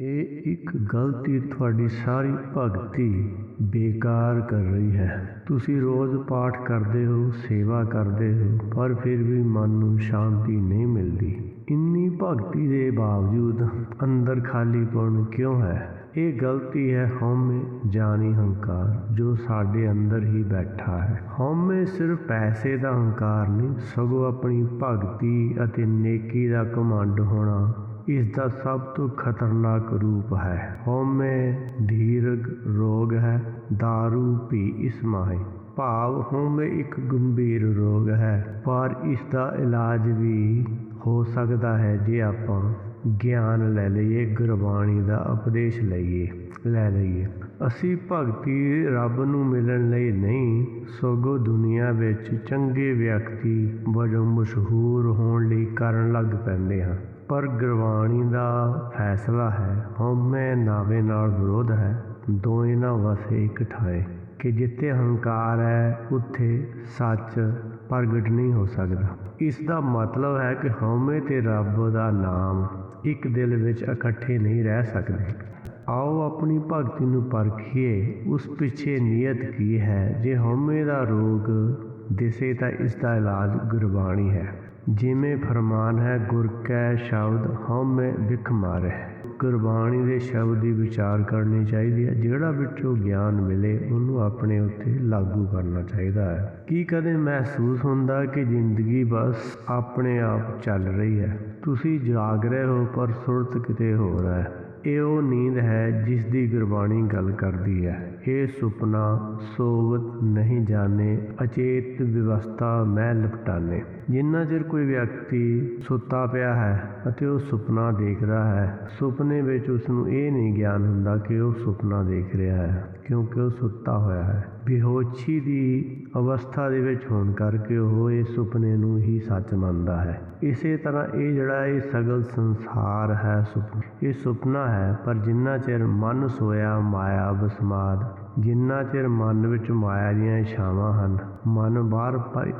ਇਹ ਇੱਕ ਗਲਤੀ ਤੁਹਾਡੀ ਸਾਰੀ ਭਗਤੀ ਬੇਕਾਰ ਕਰ ਰਹੀ ਹੈ। ਤੁਸੀਂ ਰੋਜ਼ ਪਾਠ ਕਰਦੇ ਹੋ, ਸੇਵਾ ਕਰਦੇ ਹੋ, ਪਰ ਫਿਰ ਵੀ ਮਨ ਨੂੰ ਸ਼ਾਂਤੀ ਨਹੀਂ ਮਿਲਦੀ। ਇੰਨੀ ਭਗਤੀ ਦੇ ਬਾਵਜੂਦ ਅੰਦਰ ਖਾਲੀਪਣ ਕਿਉਂ ਹੈ? ਇਹ ਗਲਤੀ ਹੈ ਹਉਮੈ ਜਾਨੀ ਹੰਕਾਰ, ਜੋ ਸਾਡੇ ਅੰਦਰ ਹੀ ਬੈਠਾ ਹੈ। ਹਉਮੈ ਸਿਰਫ ਪੈਸੇ ਦਾ ਹੰਕਾਰ ਨਹੀਂ, ਸਗੋਂ ਆਪਣੀ ਭਗਤੀ ਅਤੇ ਨੇਕੀ ਦਾ ਕਮਾਂਡ ਹੋਣਾ ਇਸ ਦਾ ਸਭ ਤੋਂ ਖਤਰਨਾਕ ਰੂਪ ਹੈ। ਹਉਮੈ ਧੀਰਗ ਰੋਗ ਹੈ दारू ਵੀ ਇਸ ਮਾਹੇ। ਭਾਵ ਹਉਮੈ ਇੱਕ ਗੰਭੀਰ ਰੋਗ ਹੈ, ਪਰ ਇਸ ਦਾ ਇਲਾਜ ਵੀ ਹੋ ਸਕਦਾ ਹੈ ਜੇ ਆਪਾਂ ਗਿਆਨ ਲੈ ਲਈਏ, ਗੁਰਬਾਣੀ ਦਾ ਉਪਦੇਸ਼ ਲਈਏ, ਲੈ ਲਈਏ। ਅਸੀਂ ਭਗਤੀ ਰੱਬ ਨੂੰ ਮਿਲਣ ਲਈ ਨਹੀਂ, ਸਗੋਂ ਦੁਨੀਆ ਵਿੱਚ ਚੰਗੇ ਵਿਅਕਤੀ ਵਜੋਂ ਮਸ਼ਹੂਰ ਹੋਣ ਲਈ ਕਰਨ ਲੱਗ ਪੈਂਦੇ ਹਾਂ। ਪਰ ਗੁਰਬਾਣੀ ਦਾ ਫੈਸਲਾ ਹੈ, ਹਉਮੈ ਨਾਵੇ ਨਾਲ ਵਿਰੋਧ ਹੈ ਦੋਏ ਨਾ ਵਸੇ ਇੱਕ ਠਾਏ ਕਿ ਜਿੱਥੇ ਹੰਕਾਰ ਹੈ, ਉੱਥੇ ਸੱਚ ਪ੍ਰਗਟ ਨਹੀਂ ਹੋ ਸਕਦਾ। ਇਸ ਦਾ ਮਤਲਬ ਹੈ ਕਿ ਹਉਮੈ ਤੇ ਰੱਬ ਦਾ ਨਾਮ ਇੱਕ ਦਿਲ ਵਿੱਚ ਇਕੱਠੇ ਨਹੀਂ ਰਹਿ ਸਕਦੇ। ਆਓ ਆਪਣੀ ਭਗਤੀ ਨੂੰ ਪਰਖੀਏ, ਉਸ ਪਿੱਛੇ ਨੀਅਤ ਕੀ ਹੈ? ਜੇ ਹਉਮੈ ਦਾ ਰੋਗ ਦਿਸੇ ਤਾਂ ਇਸ ਦਾ ਇਲਾਜ ਗੁਰਬਾਣੀ ਹੈ। ਜਿਵੇਂ ਫਰਮਾਨ ਹੈ, ਗੁਰ ਕੈ ਸ਼ਬਦ ਹਉਮੈ ਵਿਖ ਮਾਰੇ। ਗੁਰਬਾਣੀ ਦੇ ਸ਼ਬਦ ਦੀ ਵਿਚਾਰ ਕਰਨੀ ਚਾਹੀਦੀ ਹੈ। ਜਿਹੜਾ ਵਿੱਚੋਂ ਗਿਆਨ ਮਿਲੇ, ਉਹਨੂੰ ਆਪਣੇ ਉੱਤੇ ਲਾਗੂ ਕਰਨਾ ਚਾਹੀਦਾ ਹੈ। ਕੀ ਕਦੇ ਮਹਿਸੂਸ ਹੁੰਦਾ ਕਿ ਜ਼ਿੰਦਗੀ ਬਸ ਆਪਣੇ ਆਪ ਚੱਲ ਰਹੀ ਹੈ? ਤੁਸੀਂ ਜਾਗ ਰਹੇ ਹੋ, ਪਰ ਸੁਰਤ ਕਿਤੇ ਹੋਰ ਹੈ। ਇਹ ਉਹ ਨੀਂਦ ਹੈ, ਜਿਸ ਦੀ ਗੁਰਬਾਣੀ ਗੱਲ ਕਰਦੀ ਹੈ। ਇਹ ਸੁਪਨਾ ਸੋਵਤ ਨਹੀਂ ਜਾਣੇ, ਅਚੇਤ ਵਿਵਸਥਾ ਮੈਂ ਲਪਟਾਨੇ ਜਿੰਨਾ ਚਿਰ ਕੋਈ ਵਿਅਕਤੀ ਸੁੱਤਾ ਪਿਆ ਹੈ ਅਤੇ ਉਹ ਸੁਪਨਾ ਦੇਖਦਾ ਹੈ, ਸੁਪਨੇ ਵਿੱਚ ਉਸ ਨੂੰ ਇਹ ਨਹੀਂ ਗਿਆਨ ਹੁੰਦਾ ਕਿ ਉਹ ਸੁਪਨਾ ਦੇਖ ਰਿਹਾ ਹੈ, ਕਿਉਂਕਿ ਉਹ ਸੁੱਤਾ ਹੋਇਆ ਹੈ। ਬੇਹੋਸ਼ੀ ਦੀ ਅਵਸਥਾ ਦੇ ਵਿੱਚ ਹੋਣ ਕਰਕੇ ਉਹ ਇਹ ਸੁਪਨੇ ਨੂੰ ਹੀ ਸੱਚ ਮੰਨਦਾ ਹੈ। ਇਸੇ ਤਰ੍ਹਾਂ ਇਹ ਜਿਹੜਾ ਇਹ ਸਗਲ ਸੰਸਾਰ ਹੈ ਸੁਪਨਾ, ਇਹ ਸੁਪਨਾ ਹੈ, ਪਰ ਜਿੰਨਾ ਚਿਰ ਮਨ ਸੋਇਆ ਮਾਇਆ ਬਸਮਾਦ, ਜਿੰਨਾ ਚਿਰ ਮਨ ਵਿੱਚ ਮਾਇਆ ਦੀਆਂ ਇਛਾਵਾਂ ਹਨ, ਮਨ ਬਾਹਰ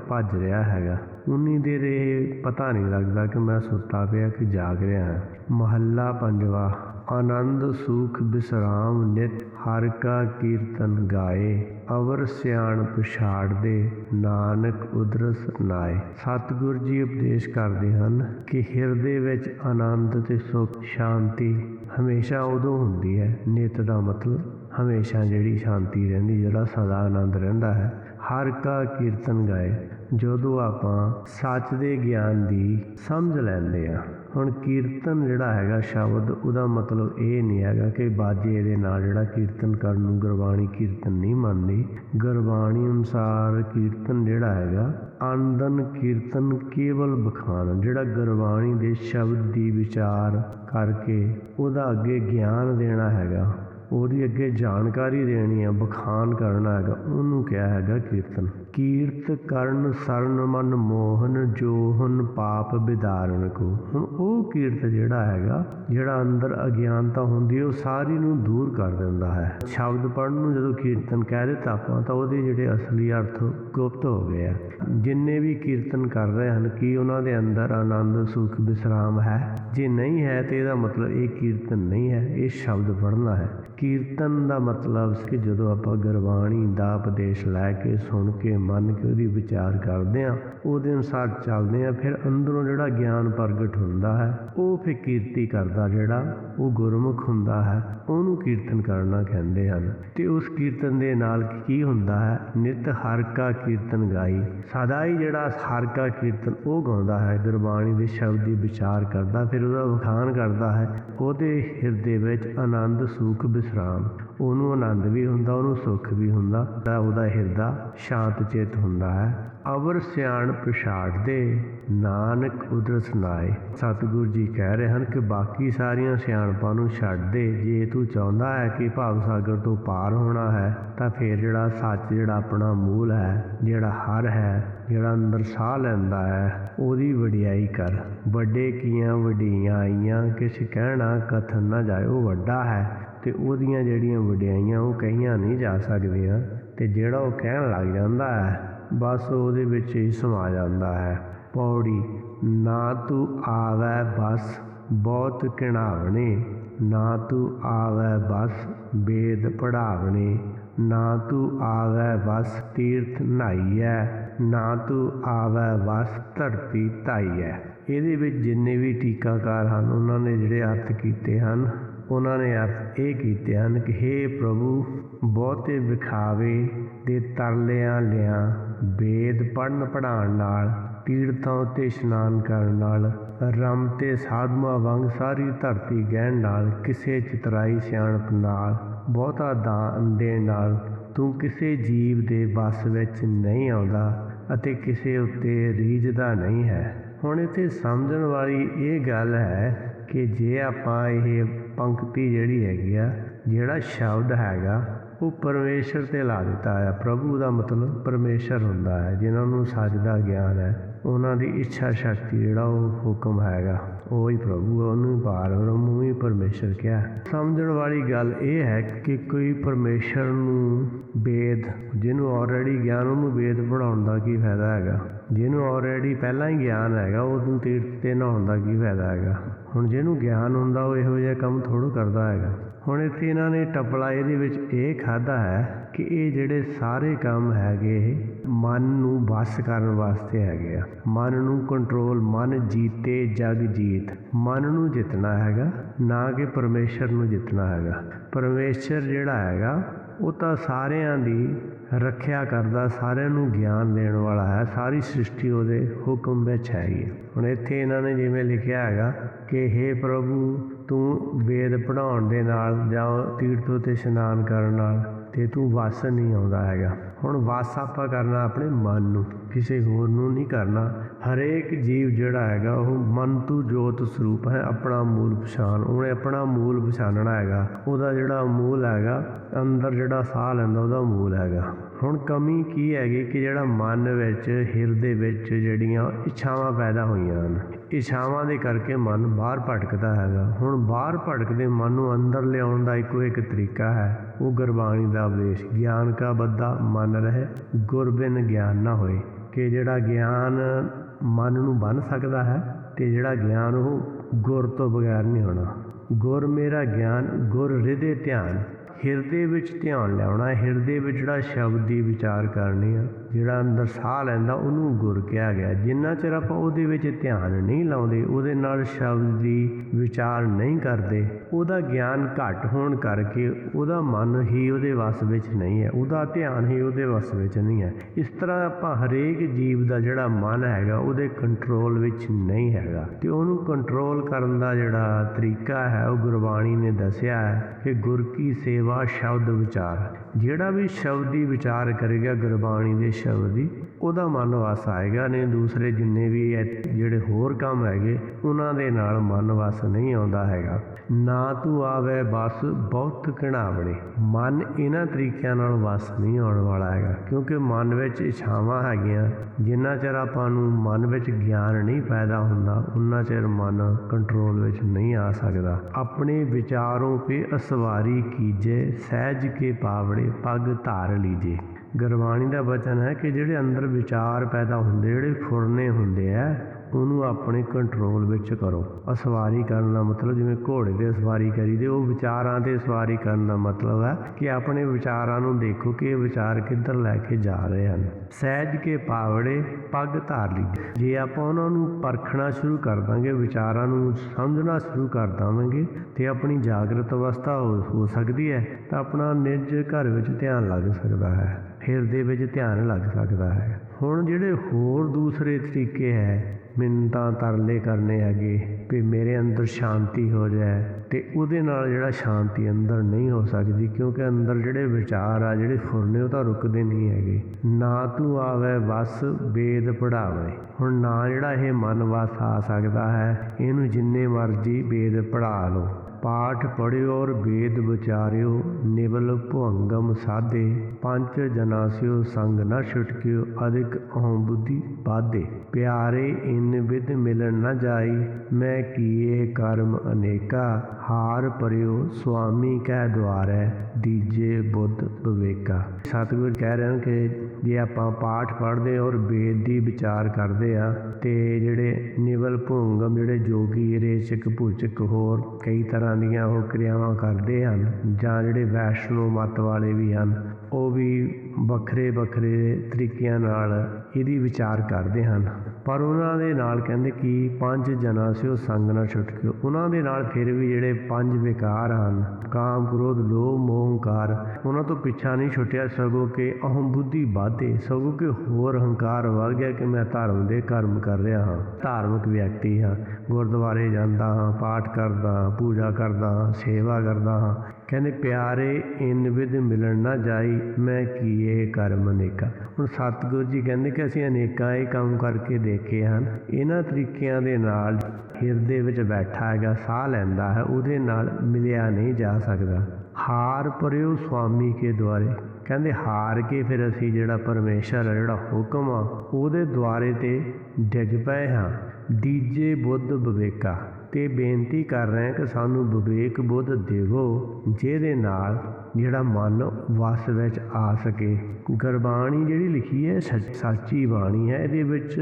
ਭੱਜ ਰਿਹਾ ਹੈਗਾ। ਉਨੀ ਦੇਰ ਇਹ ਪਤਾ ਨਹੀਂ ਲੱਗਦਾ ਕਿ ਮੈਂ ਸੁੱਤਾ ਪਿਆ ਕਿ ਜਾਗ ਰਿਹਾ ਹਾਂ। ਮਹੱਲਾ ਪੰਜਵਾ ਆਨੰਦ, ਸੁਖ, ਬਿਸਰਾਮ, ਨਿਤ ਹਰ ਕਾ ਕੀਰਤਨ ਗਾਏ, ਅਵਰ ਸਿਆਣ ਪਛਾੜਦੇ ਨਾਨਕ ਉਦਰਸ ਨਾਏ। ਸਤਿਗੁਰ ਜੀ ਉਪਦੇਸ਼ ਕਰਦੇ ਹਨ ਕਿ ਹਿਰਦੇ ਵਿੱਚ ਆਨੰਦ ਤੇ ਸੁਖ, ਸ਼ਾਂਤੀ ਹਮੇਸ਼ਾ ਉਦੋਂ ਹੁੰਦੀ ਹੈ। ਨਿਤ ਦਾ ਮਤਲਬ ਹਮੇਸ਼ਾ ਜਿਹੜੀ ਸ਼ਾਂਤੀ ਰਹਿੰਦੀ, ਜਿਹੜਾ ਸਦਾ ਆਨੰਦ ਰਹਿੰਦਾ ਹੈ। ਹਰ ਕਾ ਕੀਰਤਨ ਗਾਏ, ਜਦੋਂ ਆਪਾਂ ਸੱਚ ਦੇ ਗਿਆਨ ਦੀ ਸਮਝ ਲੈਂਦੇ ਆ ਹੁਣ ਕੀਰਤਨ ਜਿਹੜਾ ਹੈਗਾ ਸ਼ਬਦ, ਉਹਦਾ ਮਤਲਬ ਇਹ ਨਹੀਂ ਹੈਗਾ ਕਿ ਬਾਜੇ ਦੇ ਨਾਲ ਜਿਹੜਾ ਕੀਰਤਨ ਕਰਨ ਨੂੰ ਗੁਰਬਾਣੀ ਕੀਰਤਨ ਨਹੀਂ ਮੰਨਦੀ। ਗੁਰਬਾਣੀ ਅਨੁਸਾਰ ਕੀਰਤਨ ਜਿਹੜਾ ਹੈਗਾ, ਆਨੰਦਨ ਕੀਰਤਨ ਕੇਵਲ ਬਖਾਨ, ਜਿਹੜਾ ਗੁਰਬਾਣੀ ਦੇ ਸ਼ਬਦ ਦੀ ਵਿਚਾਰ ਕਰਕੇ ਉਹਦਾ ਅੱਗੇ ਗਿਆਨ ਦੇਣਾ ਹੈਗਾ, ਉਹਦੀ ਅੱਗੇ ਜਾਣਕਾਰੀ ਦੇਣੀ ਹੈ ਬਖਾਨ ਕਰਨਾ ਹੈਗਾ, ਉਹਨੂੰ ਕਿਹਾ ਹੈਗਾ ਕੀਰਤਨ। ਕੀਰਤ ਕਰਨ ਸਰਨ ਮਨ ਮੋਹਨ, ਜੋਹਨ ਪਾਪ ਵਿਦਾਰਨ ਕੋ। ਹੁਣ ਉਹ ਕੀਰਤ ਜਿਹੜਾ ਹੈਗਾ, ਜਿਹੜਾ ਅੰਦਰ ਅਗਿਆਨਤਾ ਹੁੰਦੀ ਹੈ, ਉਹ ਸਾਰੀ ਨੂੰ ਦੂਰ ਕਰ ਦਿੰਦਾ ਹੈ। ਸ਼ਬਦ ਪੜਨ ਨੂੰ ਜਦੋਂ ਕੀਰਤਨ ਕਹਿ ਦਿੱਤਾ ਆਪਾਂ, ਤਾਂ ਉਹਦੇ ਜਿਹੜੇ ਅਸਲੀ ਅਰਥ ਗੁਪਤ ਹੋ ਗਏ ਆ। ਜਿੰਨੇ ਵੀ ਕੀਰਤਨ ਕਰ ਰਹੇ ਹਨ, ਕੀ ਉਹਨਾਂ ਦੇ ਅੰਦਰ ਆਨੰਦ, ਸੁਖ, ਵਿਸਰਾਮ ਹੈ? ਜੇ ਨਹੀਂ ਹੈ, ਤੇ ਇਹਦਾ ਮਤਲਬ ਇਹ ਕੀਰਤਨ ਨਹੀਂ ਹੈ, ਇਹ ਸ਼ਬਦ ਪੜਨਾ ਹੈ। ਕੀਰਤਨ ਦਾ ਮਤਲਬ ਕਿ ਜਦੋਂ ਆਪਾਂ ਗੁਰਬਾਣੀ ਦਾ ਉਪਦੇਸ਼ ਲੈ ਕੇ, ਸੁਣ ਕੇ ਮੰਨ ਕੇ ਉਹਦੀ ਵਿਚਾਰ ਕਰਦੇ ਆ ਉਹਦੇ ਅਨੁਸਾਰ ਚੱਲਦੇ ਆ ਫਿਰ ਅੰਦਰੋਂ ਜਿਹੜਾ ਗਿਆਨ ਪ੍ਰਗਟ ਹੁੰਦਾ ਹੈ, ਉਹ ਫਿਰ ਕੀਰਤੀ ਕਰਦਾ ਜਿਹੜਾ ਉਹ ਗੁਰਮੁਖ ਹੁੰਦਾ ਹੈ, ਉਹਨੂੰ ਕੀਰਤਨ ਕਰਨਾ ਕਹਿੰਦੇ ਹਨ। ਤੇ ਉਸ ਕੀਰਤਨ ਦੇ ਨਾਲ ਕੀ ਹੁੰਦਾ ਹੈ? ਨਿਤ ਹਰ ਕਾ ਕੀਰਤਨ ਗਾਈ। ਸਦਾ ਹੀ ਜਿਹੜਾ ਹਰ ਕਾ ਕੀਰਤਨ ਉਹ ਗਾਉਂਦਾ ਹੈ, ਗੁਰਬਾਣੀ ਦੇ ਸ਼ਬਦ ਦੀ ਵਿਚਾਰ ਕਰਦਾ, ਫਿਰ ਉਹਦਾ ਵਖਾਨ ਕਰਦਾ ਹੈ, ਉਹਦੇ ਹਿਰਦੇ ਵਿੱਚ ਆਨੰਦ, ਸੁਖ, ਵਿਸਰਾਮ। ਉਹਨੂੰ ਆਨੰਦ ਵੀ ਹੁੰਦਾ, ਉਹਨੂੰ ਸੁੱਖ ਵੀ ਹੁੰਦਾ ਤਾਂ ਉਹਦਾ ਹਿਰਦਾ ਸ਼ਾਂਤ ਚਿਤ ਹੁੰਦਾ ਹੈ। ਅਵਰ ਸਿਆਣ ਪਛਾੜ ਦੇ ਨਾਨਕ ਉਦਰਸ ਨਾਏ। ਸਤਿਗੁਰੂ ਜੀ ਕਹਿ ਰਹੇ ਹਨ ਕਿ ਬਾਕੀ ਸਾਰੀਆਂ ਸਿਆਣਪਾਂ ਨੂੰ ਛੱਡ ਦੇ। ਜੇ ਤੂੰ ਚਾਹੁੰਦਾ ਹੈ ਕਿ ਭਾਵ ਸਾਗਰ ਤੋਂ ਪਾਰ ਹੋਣਾ ਹੈ, ਤਾਂ ਫਿਰ ਜਿਹੜਾ ਸੱਚ, ਜਿਹੜਾ ਆਪਣਾ ਮੂਲ ਹੈ, ਜਿਹੜਾ ਹਰ ਹੈ, ਜਿਹੜਾ ਅੰਦਰ ਸਾਹ ਲੈਂਦਾ ਹੈ, ਉਹਦੀ ਵਡਿਆਈ ਕਰ। ਵੱਡੇ ਕੀਆਂ, ਵਡੀਆਂ ਆਈਆਂ, ਕਿਛ ਕਹਿਣਾ, ਕਥਨ ਨਾ ਜਾਏ, ਉਹ ਵੱਡਾ ਹੈ। ਅਤੇ ਉਹਦੀਆਂ ਜਿਹੜੀਆਂ ਵਡਿਆਈਆਂ ਉਹ ਕਹੀਆਂ ਨਹੀਂ ਜਾ ਸਕਦੀਆਂ ਅਤੇ ਜਿਹੜਾ ਉਹ ਕਹਿਣ ਲੱਗ ਜਾਂਦਾ ਹੈ, ਬਸ ਉਹਦੇ ਵਿੱਚ ਹੀ ਸਮਾ ਜਾਂਦਾ ਹੈ। ਪੌੜੀ, ਨਾ ਤੂੰ ਆਵੈ ਬਸ, ਬਹੁਤ ਕਿਣਾਵਣੇ ਨਾ ਤੂੰ ਆਵੈ ਬਸ ਵੇਦ ਪੜਾਵਣੇ। ਨਾ ਤੂੰ ਆਵੈ ਵਸ ਤੀਰਥ ਨਹਾਈਐ ਨਾ ਤੂੰ ਆਵੈ ਵਸ ਧਰਤੀ ਧਾਈਐ। ਇਹਦੇ ਵਿੱਚ ਜਿੰਨੇ ਵੀ ਟੀਕਾਕਾਰ ਹਨ, ਉਹਨਾਂ ਨੇ ਜਿਹੜੇ ਅਰਥ ਕੀਤੇ ਹਨ ਉਹਨਾਂ ਨੇ ਅਰਥ ਇਹ ਕੀਤੇ ਹਨ ਕਿ हे ਪ੍ਰਭੂ, ਬਹੁਤੇ ਵਿਖਾਵੇ ਦੇ ਤਰਲਿਆਂ ਲਿਆਂ ਵੇਦ ਪੜਨ ਪੜਾਉਣ ਨਾਲ, ਤੀਰਥਾਂ ਉੱਤੇ ਇਸ਼ਨਾਨ ਕਰਨ ਨਾਲ, ਰਮ ਤੇ ਸਾਧੂਆਂ ਵਾਂਗ ਸਾਰੀ ਧਰਤੀ ਗਹਿਣ ਨਾਲ, ਕਿਸੇ ਚਤਰਾਈ ਸਿਆਣਪ ਨਾਲ, ਬਹੁਤਾ ਦਾਨ ਦੇਣ ਨਾਲ ਤੂੰ ਕਿਸੇ ਜੀਵ ਦੇ ਵਸ ਵਿੱਚ ਨਹੀਂ ਆਉਂਦਾ ਅਤੇ ਕਿਸੇ ਉੱਤੇ ਰੀਝਦਾ ਨਹੀਂ ਹੈ। ਹੁਣ ਇੱਥੇ ਸਮਝਣ ਵਾਲੀ ਇਹ ਗੱਲ ਹੈ ਕਿ ਜੇ ਆਪਾਂ ਇਹ ਪੰਕਤੀ ਜਿਹੜੀ ਹੈਗੀ ਆ, ਜਿਹੜਾ ਸ਼ਬਦ ਹੈਗਾ, ਉਹ ਪਰਮੇਸ਼ਰ ਤੇ ਲਾ ਦਿੱਤਾ ਹੈ ਪ੍ਰਭੂ ਦਾ ਮਤਲਬ ਪਰਮੇਸ਼ਰ ਹੁੰਦਾ ਹੈ, ਜਿਨ੍ਹਾਂ ਨੂੰ ਸੱਚ ਦਾ ਗਿਆਨ ਹੈ। ਉਹਨਾਂ ਦੀ ਇੱਛਾ ਸ਼ਕਤੀ ਜਿਹੜਾ ਉਹ ਹੁਕਮ ਹੈਗਾ, ਉਹ ਹੀ ਪ੍ਰਭੂ ਹੈ ਉਹਨੂੰ ਹੀ ਪਾਰ ਬ੍ਰਹਮ ਹੀ ਪਰਮੇਸ਼ਰ ਕਿਹਾ। ਸਮਝਣ ਵਾਲੀ ਗੱਲ ਇਹ ਹੈ ਕਿ ਕੋਈ ਪਰਮੇਸ਼ਰ ਨੂੰ ਵੇਦ, ਜਿਹਨੂੰ ਆਲਰੇਡੀ ਗਿਆਨ, ਉਹਨੂੰ ਵੇਦ ਪੜਾਉਣ ਦਾ ਕੀ ਫਾਇਦਾ ਹੈਗਾ? ਜਿਹਨੂੰ ਆਲਰੇਡੀ ਪਹਿਲਾਂ ਹੀ ਗਿਆਨ ਹੈਗਾ, ਉਹਨੂੰ ਤੀਰਥ ਤੇ ਨਹਾਉਣ ਦਾ ਕੀ ਫਾਇਦਾ ਹੈਗਾ? ਹੁਣ ਜਿਹਨੂੰ ਗਿਆਨ ਹੁੰਦਾ ਉਹ ਇਹੋ ਜਿਹਾ ਕੰਮ ਥੋੜ੍ਹਾ ਕਰਦਾ ਹੈਗਾ। ਹੁਣ ਇੱਥੇ ਇਹਨਾਂ ਨੇ ਟਪਲਾ ਇਹਦੇ ਵਿੱਚ ਇਹ ਖਾਦਾ ਹੈ ਕਿ ਇਹ ਜਿਹੜੇ ਸਾਰੇ ਕੰਮ ਹੈਗੇ ਮਨ ਨੂੰ ਵਸ ਕਰਨ ਵਾਸਤੇ ਹੈਗੇ ਆ। ਮਨ ਨੂੰ ਕੰਟਰੋਲ ਮਨ ਜੀਤੇ, ਜਗ ਜੀਤ। ਮਨ ਨੂੰ ਜਿੱਤਣਾ ਹੈਗਾ, ਨਾ ਕਿ ਪਰਮੇਸ਼ਰ ਨੂੰ ਜਿੱਤਣਾ ਹੈਗਾ। ਪਰਮੇਸ਼ਰ ਜਿਹੜਾ ਹੈਗਾ, ਉਹ ਤਾਂ ਸਾਰਿਆਂ ਦੀ ਰੱਖਿਆ ਕਰਦਾ, ਸਾਰਿਆਂ ਨੂੰ ਗਿਆਨ ਦੇਣ ਵਾਲਾ ਹੈ। ਸਾਰੀ ਸ੍ਰਿਸ਼ਟੀ ਉਹਦੇ ਹੁਕਮ ਵਿੱਚ ਹੈਗੀ ਹੁਣ ਇੱਥੇ ਇਹਨਾਂ ਨੇ ਜਿਵੇਂ ਲਿਖਿਆ ਹੈਗਾ ਕਿ हे ਪ੍ਰਭੂ, ਤੂੰ ਵੇਦ ਪੜਾਉਣ ਦੇ ਨਾਲ ਜਾਂ ਤੀਰਥ ਉਤੇ ਇਸ਼ਨਾਨ ਕਰਨ ਨਾਲ ਤੇ ਤੂੰ ਵਸ ਨਹੀਂ ਆਉਂਦਾ ਹੈਗਾ। ਹੁਣ ਵਸ ਆਪਾਂ ਕਰਨਾ ਆਪਣੇ ਮਨ ਨੂੰ, ਕਿਸੇ ਹੋਰ ਨੂੰ ਨਹੀਂ ਕਰਨਾ। ਹਰੇਕ ਜੀਵ ਜਿਹੜਾ ਹੈਗਾ, ਉਹ ਮਨ ਤੋਂ ਜੋਤ ਸਰੂਪ ਹੈ, ਆਪਣਾ ਮੂਲ ਪਛਾਣ, ਉਹਨੇ ਆਪਣਾ ਮੂਲ ਪਛਾਣਨਾ ਹੈਗਾ। ਉਹਦਾ ਜਿਹੜਾ ਮੂਲ ਹੈਗਾ, ਅੰਦਰ ਜਿਹੜਾ ਸਾਹ ਲੈਂਦਾ, ਉਹਦਾ ਮੂਲ ਹੈਗਾ। ਹੁਣ ਕਮੀ ਕੀ ਹੈਗੀ ਕਿ ਜਿਹੜਾ ਮਨ ਵਿੱਚ, ਹਿਰਦੇ ਵਿੱਚ ਜਿਹੜੀਆਂ ਇੱਛਾਵਾਂ ਪੈਦਾ ਹੋਈਆਂ ਹਨ। ਇੱਛਾਵਾਂ ਦੇ ਕਰਕੇ ਮਨ ਬਾਹਰ ਭਟਕਦਾ ਹੈਗਾ। ਹੁਣ ਬਾਹਰ ਭਟਕਦੇ ਮਨ ਨੂੰ ਅੰਦਰ ਲਿਆਉਣ ਦਾ ਇੱਕੋ ਇੱਕ ਤਰੀਕਾ ਹੈ। ਉਹ ਗੁਰਬਾਣੀ ਦਾ ਉਪਦੇਸ਼, ਗਿਆਨ ਕਾ ਬੱਦਾ ਮਨ ਰਹੇ ਗੁਰਬਿਨ ਗਿਆਨ ਨਾ ਹੋਏ। ਕਿ ਜਿਹੜਾ ਗਿਆਨ ਮਨ ਨੂੰ ਬੰਨ ਸਕਦਾ ਹੈ ਤੇ ਜਿਹੜਾ ਗਿਆਨ ਉਹ ਗੁਰ ਤੋਂ ਬਗੈਰ ਨਹੀਂ ਹੋਣਾ। ਗੁਰ ਮੇਰਾ ਗਿਆਨ, ਗੁਰ ਹਿਰਦੇ ਧਿਆਨ। ਹਿਰਦੇ ਵਿੱਚ ਧਿਆਨ ਲਿਆਉਣਾ ਹਿਰਦੇ ਵਿੱਚ ਜਿਹੜਾ ਸ਼ਬਦ ਦੀ ਵਿਚਾਰ ਕਰਨੀ ਆ ਜਿਹੜਾ ਅੰਦਰ ਸਾਹ ਲੈਂਦਾ, ਉਹਨੂੰ ਗੁਰ ਕਿਹਾ ਗਿਆ। ਜਿੰਨਾ ਚਿਰ ਆਪਾਂ ਉਹਦੇ ਵਿੱਚ ਧਿਆਨ ਨਹੀਂ ਲਾਉਂਦੇ, ਉਹਦੇ ਨਾਲ ਸ਼ਬਦ ਦੀ ਵਿਚਾਰ ਨਹੀਂ ਕਰਦੇ, ਉਹਦਾ ਗਿਆਨ ਘੱਟ ਹੋਣ ਕਰਕੇ ਉਹਦਾ ਮਨ ਹੀ ਉਹਦੇ ਵਸ ਵਿੱਚ ਨਹੀਂ ਹੈ। ਉਹਦਾ ਧਿਆਨ ਹੀ ਉਹਦੇ ਵਸ ਵਿੱਚ ਨਹੀਂ ਹੈ। ਇਸ ਤਰ੍ਹਾਂ ਆਪਾਂ ਹਰੇਕ ਜੀਵ ਦਾ ਜਿਹੜਾ ਮਨ ਹੈਗਾ, ਉਹਦੇ ਕੰਟਰੋਲ ਵਿੱਚ ਨਹੀਂ ਹੈਗਾ। ਤੇ ਉਹਨੂੰ ਕੰਟਰੋਲ ਕਰਨ ਦਾ ਜਿਹੜਾ ਤਰੀਕਾ ਹੈ, ਉਹ ਗੁਰਬਾਣੀ ਨੇ ਦੱਸਿਆ ਹੈ ਕਿ ਗੁਰ ਕੀ ਸੇਵਾ, ਸ਼ਬਦ ਵਿਚਾਰ। ਜਿਹੜਾ ਵੀ ਸ਼ਬਦ ਦੀ ਵਿਚਾਰ ਕਰੇਗਾ ਗੁਰਬਾਣੀ ਦੇ ਸ਼ਬਦ ਦੀ ਉਹਦਾ ਮਨ ਵਸ ਆਏਗਾ ਨੇ ਦੂਸਰੇ ਜਿੰਨੇ ਵੀ ਇਹ ਜਿਹੜੇ ਹੋਰ ਕੰਮ ਹੈਗੇ, ਉਹਨਾਂ ਦੇ ਨਾਲ ਮਨ ਵਸ ਨਹੀਂ ਆਉਂਦਾ ਹੈਗਾ। ਨਾ ਤੂੰ ਆਵੇ ਬਸ ਬਹੁਤ ਘਿਣਾਵਣੇ ਮਨ ਇਹਨਾਂ ਤਰੀਕਿਆਂ ਨਾਲ ਵਸ ਨਹੀਂ ਆਉਣ ਵਾਲਾ ਹੈਗਾ, ਕਿਉਂਕਿ ਮਨ ਵਿੱਚ ਇੱਛਾਵਾਂ ਹੈਗੀਆਂ। ਜਿੰਨਾ ਚਿਰ ਆਪਾਂ ਨੂੰ ਮਨ ਵਿੱਚ ਗਿਆਨ ਨਹੀਂ ਪੈਦਾ ਹੁੰਦਾ, ਉਨਾ ਚਿਰ ਮਨ ਕੰਟਰੋਲ ਵਿੱਚ ਨਹੀਂ ਆ ਸਕਦਾ। ਆਪਣੇ ਵਿਚਾਰੋਂ ਪੇ ਅਸਵਾਰੀ ਕੀਜੇ, ਸਹਿਜ ਕੇ ਪਾਵੜੇ, ਪੱਗ ਧਾਰ ਲੀਜੇ। ਗੁਰਬਾਣੀ ਦਾ ਬਚਨ ਹੈ ਕਿ ਜਿਹੜੇ ਅੰਦਰ ਵਿਚਾਰ ਪੈਦਾ ਹੁੰਦੇ ਜਿਹੜੇ ਫੁਰਨੇ ਹੁੰਦੇ ਆ, ਉਹਨੂੰ ਆਪਣੇ ਕੰਟਰੋਲ ਵਿੱਚ ਕਰੋ। ਅਸਵਾਰੀ ਕਰਨ ਦਾ ਮਤਲਬ ਜਿਵੇਂ ਘੋੜੇ ਤੇ ਸਵਾਰੀ ਕਰੀਦੇ, ਉਹ ਵਿਚਾਰਾਂ ਤੇ ਸਵਾਰੀ ਕਰਨ ਦਾ ਮਤਲਬ ਹੈ ਕਿ ਆਪਣੇ ਵਿਚਾਰਾਂ ਨੂੰ ਦੇਖੋ ਕਿ ਇਹ ਵਿਚਾਰ ਕਿੱਧਰ ਲੈ ਕੇ ਜਾ ਰਹੇ ਹਨ। ਸਹਿਜ ਕੇ ਪਾਵੜੇ, ਪੱਗ ਧਾਰ ਲਈ। ਜੇ ਆਪਾਂ ਉਹਨਾਂ ਨੂੰ ਪਰਖਣਾ ਸ਼ੁਰੂ ਕਰ ਦਾਂਗੇ, ਵਿਚਾਰਾਂ ਨੂੰ ਸਮਝਣਾ ਸ਼ੁਰੂ ਕਰ ਦਾਂਗੇ ਤੇ ਆਪਣੀ ਜਾਗਰਤ ਅਵਸਥਾ ਹੋ ਹੋ ਸਕਦੀ ਹੈ, ਤਾਂ ਆਪਣਾ ਨਿੱਜ ਘਰ ਵਿੱਚ ਧਿਆਨ ਲੱਗ ਸਕਦਾ ਹੈ। ਹਿਰਦੇ ਵਿੱਚ ਧਿਆਨ ਲੱਗ ਸਕਦਾ ਹੈ। ਹੁਣ ਜਿਹੜੇ ਹੋਰ ਦੂਸਰੇ ਤਰੀਕੇ ਹੈ, ਮਿੰਨਤਾਂ ਤਰਲੇ ਕਰਨੇ ਹੈਗੇ, ਵੀ ਮੇਰੇ ਅੰਦਰ ਸ਼ਾਂਤੀ ਹੋ ਜਾਏ, ਤੇ ਉਹਦੇ ਨਾਲ ਜਿਹੜਾ ਸ਼ਾਂਤੀ ਅੰਦਰ ਨਹੀਂ ਹੋ ਸਕਦੀ, ਕਿਉਂਕਿ ਅੰਦਰ ਜਿਹੜੇ ਵਿਚਾਰ ਆ, ਜਿਹੜੇ ਫੁਰਨੇ, ਉਹ ਤਾਂ ਰੁਕਦੇ ਨਹੀਂ ਹੈਗੇ। ਨਾ ਤੂੰ ਆਵੇ ਵਸ ਵੇਦ ਪੜਾਵੇ। ਹੁਣ ਨਾ ਜਿਹੜਾ ਇਹ ਮਨ ਵਸ ਆ ਸਕਦਾ ਹੈ, ਇਹਨੂੰ ਜਿੰਨੇ ਮਰਜ਼ੀ ਵੇਦ ਪੜਾ ਲਓ। ਪਾਠ ਪੜਿਓ ਔਰ ਵੇਦ ਵਿਚਾਰਿਓ, ਨਿਵਲ ਭੁੰਗਮ ਸਾਧੇ ਪੰਚ ਜਨਾਸਿਓ ਸੰਗ ਨਾ ਛੁਟਕਿਓ, ਅਧਿਕ ਅਹੰ ਬੁੱਧੀ ਬਾਧੇ। ਪਿਆਰੇ, ਇਨ ਵਿਦ ਮਿਲਣ ਨਾ ਜਾਈ, ਮੈਂ ਕੀਏ ਕਰਮ ਅਨੇਕਾ, ਹਾਰ ਪਰਿਓ ਸੁਆਮੀ ਕਹਿ ਦੁਆਰੈ, ਦੀਜੇ ਬੁੱਧ ਵਿਵੇਕਾ। ਸਤਿਗੁਰ ਕਹਿ ਰਹੇ ਹਨ ਕਿ ਜੇ ਆਪਾਂ ਪਾਠ ਪੜ੍ਹਦੇ ਔਰ ਵੇਦ ਦੀ ਵਿਚਾਰ ਕਰਦੇ ਆ ਤੇ ਜਿਹੜੇ ਨਿਵਲ ਭੁੰਗਮ, ਜਿਹੜੇ ਜੋਗੀ ਰੇਚਕ ਭੂਚਕ ਹੋਰ ਕਈ ਤਰ੍ਹਾਂ ਦੀਆਂ ਉਹ ਕਿਰਿਆਵਾਂ ਕਰਦੇ ਹਨ ਜਾਂ ਜਿਹੜੇ ਵੈਸ਼ਨੋ ਮਤ ਵਾਲੇ ਵੀ ਹਨ, ਉਹ ਵੀ ਵੱਖਰੇ ਵੱਖਰੇ ਤਰੀਕਿਆਂ ਨਾਲ ਇਹਦੀ ਵਿਚਾਰ ਕਰਦੇ ਹਨ। ਪਰ ਉਹਨਾਂ ਦੇ ਨਾਲ ਕਹਿੰਦੇ ਕਿ ਪੰਜ ਜਨਾ ਸੀ ਉਹ ਸੰਗ ਨਾ ਛੁੱਟ ਕੇ ਉਹਨਾਂ ਦੇ ਨਾਲ ਫਿਰ ਵੀ ਜਿਹੜੇ ਪੰਜ ਵਿਕਾਰ ਹਨ, ਕਾਮ, ਕ੍ਰੋਧ, ਲੋਭ, ਮੋਹ, ਹੰਕਾਰ, ਉਹਨਾਂ ਤੋਂ ਪਿੱਛਾ ਨਹੀਂ ਛੁੱਟਿਆ। ਸਗੋਂ ਕਿ ਅਹੰ ਬੁੱਧੀ ਬਾਧੇ ਸਗੋਂ ਕਿ ਹੋਰ ਹੰਕਾਰ ਵੱਧ ਗਿਆ ਕਿ ਮੈਂ ਧਰਮ ਦੇ ਕਰਮ ਕਰ ਰਿਹਾ ਹਾਂ। ਧਾਰਮਿਕ ਵਿਅਕਤੀ ਹਾਂ, ਗੁਰਦੁਆਰੇ ਜਾਂਦਾ ਹਾਂ, ਪਾਠ ਕਰਦਾ ਹਾਂ, ਪੂਜਾ ਕਰਦਾ ਹਾਂ, ਸੇਵਾ ਕਰਦਾ ਹਾਂ। ਕਹਿੰਦੇ ਪਿਆਰੇ, ਇਨ ਵਿਦ ਮਿਲਣ ਨਾ ਜਾਈ, ਮੈਂ ਕੀਏ ਕਰਮ ਅਨੇਕਾਂ ਹੁਣ ਸਤਿਗੁਰੂ ਜੀ ਕਹਿੰਦੇ ਕਿ ਅਸੀਂ ਅਨੇਕਾਂ ਇਹ ਕੰਮ ਕਰਕੇ ਦੇਖੇ ਹਨ। ਇਹਨਾਂ ਤਰੀਕਿਆਂ ਦੇ ਨਾਲ ਹਿਰਦੇ ਵਿੱਚ ਬੈਠਾ ਹੈਗਾ, ਸਾਹ ਲੈਂਦਾ ਹੈ, ਉਹਦੇ ਨਾਲ ਮਿਲਿਆ ਨਹੀਂ ਜਾ ਸਕਦਾ। ਹਾਰ ਪਰਿਓ ਸੁਆਮੀ ਕੇ ਦੁਆਰੇ। ਕਹਿੰਦੇ ਹਾਰ ਕੇ ਫਿਰ ਅਸੀਂ ਜਿਹੜਾ ਪਰਮੇਸ਼ਰ ਹੈ, ਜਿਹੜਾ ਹੁਕਮ ਆ, ਉਹਦੇ ਦੁਆਰੇ ਤੇ ਡਿੱਗ ਪਏ ਹਾਂ। ਦੀਜੇ ਬੁੱਧ ਵਿਵੇਕਾ। ਤੇ ਬੇਨਤੀ ਕਰ ਰਹੇ ਕਿ ਸਾਨੂੰ ਵਿਵੇਕ ਬੁੱਧ ਦੇਵੋ, ਜਿਹਦੇ ਨਾਲ ਜਿਹੜਾ ਮਨ ਵਸ ਵਿੱਚ ਆ ਸਕੇ। ਗੁਰਬਾਣੀ ਜਿਹੜੀ ਲਿਖੀ ਹੈ ਸੱਚੀ ਬਾਣੀ ਹੈ, ਇਹਦੇ ਵਿੱਚ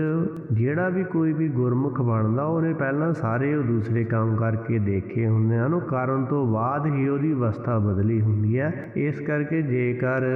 ਜਿਹੜਾ ਵੀ ਕੋਈ ਵੀ ਗੁਰਮੁਖ ਬਣਦਾ, ਉਹਨੇ ਪਹਿਲਾਂ ਸਾਰੇ ਉਹ ਦੂਸਰੇ ਕੰਮ ਕਰਕੇ ਦੇਖੇ ਹੁੰਦੇ ਹਨ। ਉਹ ਕਰਨ ਤੋਂ ਬਾਅਦ ਹੀ ਉਹਦੀ ਅਵਸਥਾ ਬਦਲੀ ਹੁੰਦੀ ਹੈ। ਇਸ ਕਰਕੇ ਜੇਕਰ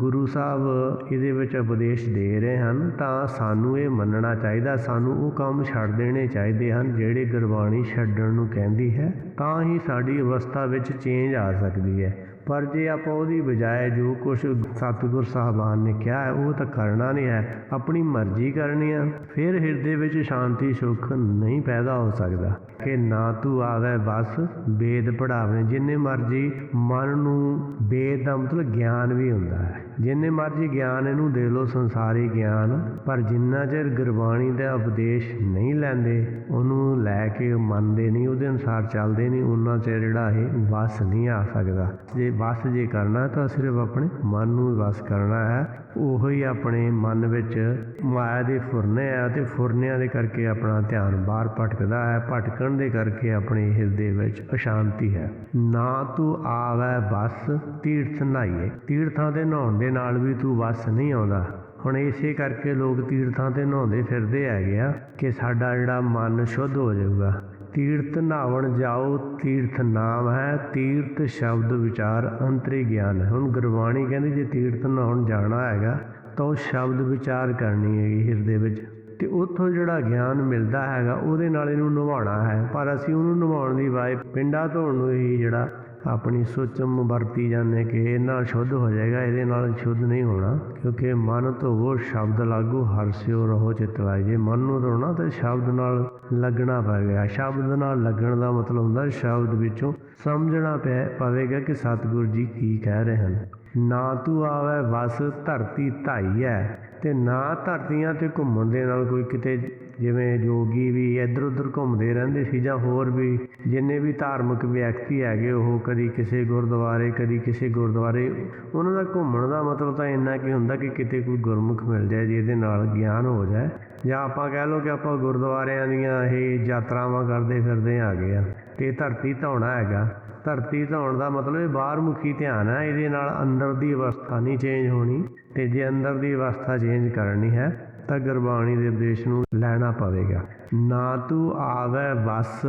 ਗੁਰੂ ਸਾਹਿਬ ਇਹਦੇ ਵਿੱਚ ਉਪਦੇਸ਼ ਦੇ ਰਹੇ ਹਨ, ਤਾਂ ਸਾਨੂੰ ਇਹ ਮੰਨਣਾ ਚਾਹੀਦਾ। ਸਾਨੂੰ ਉਹ ਕੰਮ ਛੱਡ ਦੇਣੇ ਚਾਹੀਦੇ ਹਨ, ਜਿਹੜੇ ਗੁਰਬਾਣੀ ਛੱਡਣ ਨੂੰ ਕਹਿੰਦੀ ਹੈ ਤਾਂ ਹੀ ਸਾਡੀ ਅਵਸਥਾ ਵਿੱਚ ਚੇਂਜ ਆ ਸਕਦੀ ਹੈ। ਪਰ ਜੇ ਆਪਾਂ ਉਹਦੀ ਬਜਾਏ ਜੋ ਕੁਝ ਸਤਿਗੁਰ ਸਾਹਿਬਾਨ ਨੇ ਕਿਹਾ ਹੈ, ਉਹ ਤਾਂ ਕਰਨਾ ਨਹੀਂ ਹੈ, ਆਪਣੀ ਮਰਜ਼ੀ ਕਰਨੀ ਆ ਫਿਰ ਹਿਰਦੇ ਵਿੱਚ ਸ਼ਾਂਤੀ, ਸੁੱਖ ਨਹੀਂ ਪੈਦਾ ਹੋ ਸਕਦਾ। ਕਿ ਨਾ ਤੂੰ ਆਵੇ ਬਸ ਵੇਦ ਪੜਾਵੇ ਜਿੰਨੇ ਮਰਜ਼ੀ ਮਨ ਨੂੰ, ਵੇਦ ਦਾ ਮਤਲਬ ਗਿਆਨ ਵੀ ਹੁੰਦਾ ਹੈ। ਜਿੰਨੇ ਮਰਜ਼ੀ ਗਿਆਨ ਇਹਨੂੰ ਦੇ ਲੋ ਸੰਸਾਰੀ ਗਿਆਨ, ਪਰ ਜਿੰਨਾ ਚਿਰ ਗੁਰਬਾਣੀ ਦਾ ਉਪਦੇਸ਼ ਨਹੀਂ ਲੈਂਦੇ, ਉਹਨੂੰ ਲੈ ਕੇ ਮੰਨਦੇ ਨਹੀਂ, ਉਹਦੇ ਅਨੁਸਾਰ ਚੱਲਦੇ ਨਹੀਂ, ਉਹਨਾਂ ਚਿਰ ਜਿਹੜਾ ਇਹ ਵਸ ਨਹੀਂ ਆ ਸਕਦਾ। ਜੇ ਵਸ ਜੇ ਕਰਨਾ ਤਾਂ ਸਿਰਫ ਆਪਣੇ ਮਨ ਨੂੰ ਵਸ ਕਰਨਾ ਹੈ। ਉਹੋ ਹੀ ਆਪਣੇ ਮਨ ਵਿੱਚ ਮਾਇਆ ਦੇ ਫੁਰਨੇ ਆ ਤੇ ਫੁਰਨਿਆਂ ਦੇ ਕਰਕੇ ਆਪਣਾ ਧਿਆਨ ਬਾਹਰ ਭਟਕਦਾ ਹੈ। ਭਟਕਣ ਦੇ ਕਰਕੇ ਆਪਣੇ ਹਿਰਦੇ ਵਿੱਚ ਅਸ਼ਾਂਤੀ ਹੈ। ਨਾ ਤੂੰ ਆਵੈ ਬਸ ਤੀਰਥ ਨਹਾਈਏ ਤੀਰਥਾਂ ਤੇ ਨਹਾਉਣ ਦੇ ਨਾਲ ਵੀ ਤੂੰ ਵਸ ਨਹੀਂ ਆਉਂਦਾ। ਹੁਣ ਇਸੇ ਕਰਕੇ ਲੋਕ ਤੀਰਥਾਂ ਤੇ ਨਹਾਉਂਦੇ ਫਿਰਦੇ ਹੈਗੇ ਆ ਕਿ ਸਾਡਾ ਜਿਹੜਾ ਮਨ ਸ਼ੁੱਧ ਹੋ ਜਾਊਗਾ। ਤੀਰਥ ਨਹਾਵਣ ਜਾਓ, ਤੀਰਥ ਨਾਮ ਹੈ, ਤੀਰਥ ਸ਼ਬਦ ਵਿਚਾਰ ਅੰਤਰੀ ਗਿਆਨ ਹੈ। ਹੁਣ ਗੁਰਬਾਣੀ ਕਹਿੰਦੀ ਜੇ ਤੀਰਥ ਨਹਾਉਣ ਜਾਣਾ ਹੈਗਾ, ਤਾਂ ਉਹ ਸ਼ਬਦ ਵਿਚਾਰ ਕਰਨੀ ਹੈਗੀ ਹਿਰਦੇ ਵਿੱਚ। ਤੇ ਉੱਥੋਂ ਜਿਹੜਾ ਗਿਆਨ ਮਿਲਦਾ ਹੈਗਾ, ਉਹਦੇ ਨਾਲ ਇਹਨੂੰ ਨਿਭਾਉਣਾ ਹੈ। ਪਰ ਅਸੀਂ ਉਹਨੂੰ ਨਿਭਾਉਣ ਦੀ ਵਾਏ ਪਿੰਡਾਂ ਧੋਣ ਨੂੰ ਹੀ ਜਿਹੜਾ ਆਪਣੀ ਸੋਚਮ ਵਰਤੀ ਜਾਂਦੇ ਕਿ ਇਹ ਨਾਲ ਸ਼ੁੱਧ ਹੋ ਜਾਏਗਾ, ਇਹਦੇ ਨਾਲ ਸ਼ੁੱਧ ਨਹੀਂ ਹੋਣਾ। ਕਿਉਂਕਿ ਮਨ ਧੋਵੋ ਸ਼ਬਦ ਲਾਗੂ ਹਰਸਿਓ ਰਹੋ ਚਿਤ ਜੇ ਮਨ ਨੂੰ ਧੋਣਾ ਤਾਂ ਸ਼ਬਦ ਨਾਲ ਲੱਗਣਾ ਪਵੇਗਾ ਸ਼ਬਦ ਨਾਲ ਲੱਗਣ ਦਾ ਮਤਲਬ ਹੁੰਦਾ ਸ਼ਬਦ ਵਿੱਚੋਂ ਸਮਝਣਾ ਪੈ ਪਵੇਗਾ ਕਿ ਸਤਿਗੁਰੂ ਜੀ ਕੀ ਕਹਿ ਰਹੇ ਹਨ। ਨਾ ਤੂੰ ਆਵੇ ਵਸ ਧਰਤੀ ਧਾਈ ਹੈ ਤੇ ਨਾ ਧਰਤੀਆਂ ਤੇ ਘੁੰਮਣ ਦੇ ਨਾਲ ਕੋਈ ਕਿਤੇ ਜਿਵੇਂ ਜੋਗੀ ਵੀ ਇੱਧਰ ਉੱਧਰ ਘੁੰਮਦੇ ਰਹਿੰਦੇ ਸੀ ਜਾਂ ਹੋਰ ਵੀ, ਜਿੰਨੇ ਵੀ ਧਾਰਮਿਕ ਵਿਅਕਤੀ ਹੈਗੇ ਉਹ ਕਦੀ ਕਿਸੇ ਗੁਰਦੁਆਰੇ, ਕਦੀ ਕਿਸੇ ਗੁਰਦੁਆਰੇ, ਉਹਨਾਂ ਦਾ ਘੁੰਮਣ ਦਾ ਮਤਲਬ ਤਾਂ ਇੰਨਾ ਕੀ ਹੁੰਦਾ ਕਿ ਕਿਤੇ ਕੋਈ ਗੁਰਮੁਖ ਮਿਲ ਜਾਏ ਜਿਹਦੇ ਨਾਲ ਗਿਆਨ ਹੋ ਜਾਏ। ਜਾਂ ਆਪਾਂ ਕਹਿ ਲਓ ਕਿ ਆਪਾਂ ਗੁਰਦੁਆਰਿਆਂ ਦੀਆਂ ਇਹ ਯਾਤਰਾਵਾਂ ਕਰਦੇ ਫਿਰਦੇ ਆ ਗਏ ਆ, ਤੇ ਧਰਤੀ ਧੌਣਾ ਹੈਗਾ। ਧਰਤੀ ਧਾਉਣ ਦਾ ਮਤਲਬ ਇਹ ਬਾਹਰ ਮੁਖੀ ਧਿਆਨ ਹੈ ਇਹਦੇ ਨਾਲ ਅੰਦਰ ਦੀ ਅਵਸਥਾ ਨਹੀਂ ਚੇਂਜ ਹੋਣੀ, ਤੇ ਜੇ ਅੰਦਰ ਦੀ ਅਵਸਥਾ ਚੇਂਜ ਕਰਨੀ ਹੈ ਤਾਂ ਗੁਰਬਾਣੀ ਦੇ ਉਪਦੇਸ਼ ਨੂੰ ਲੈਣਾ ਪਵੇਗਾ। ਨਾ ਤੂੰ ਆਵੇ ਵਸ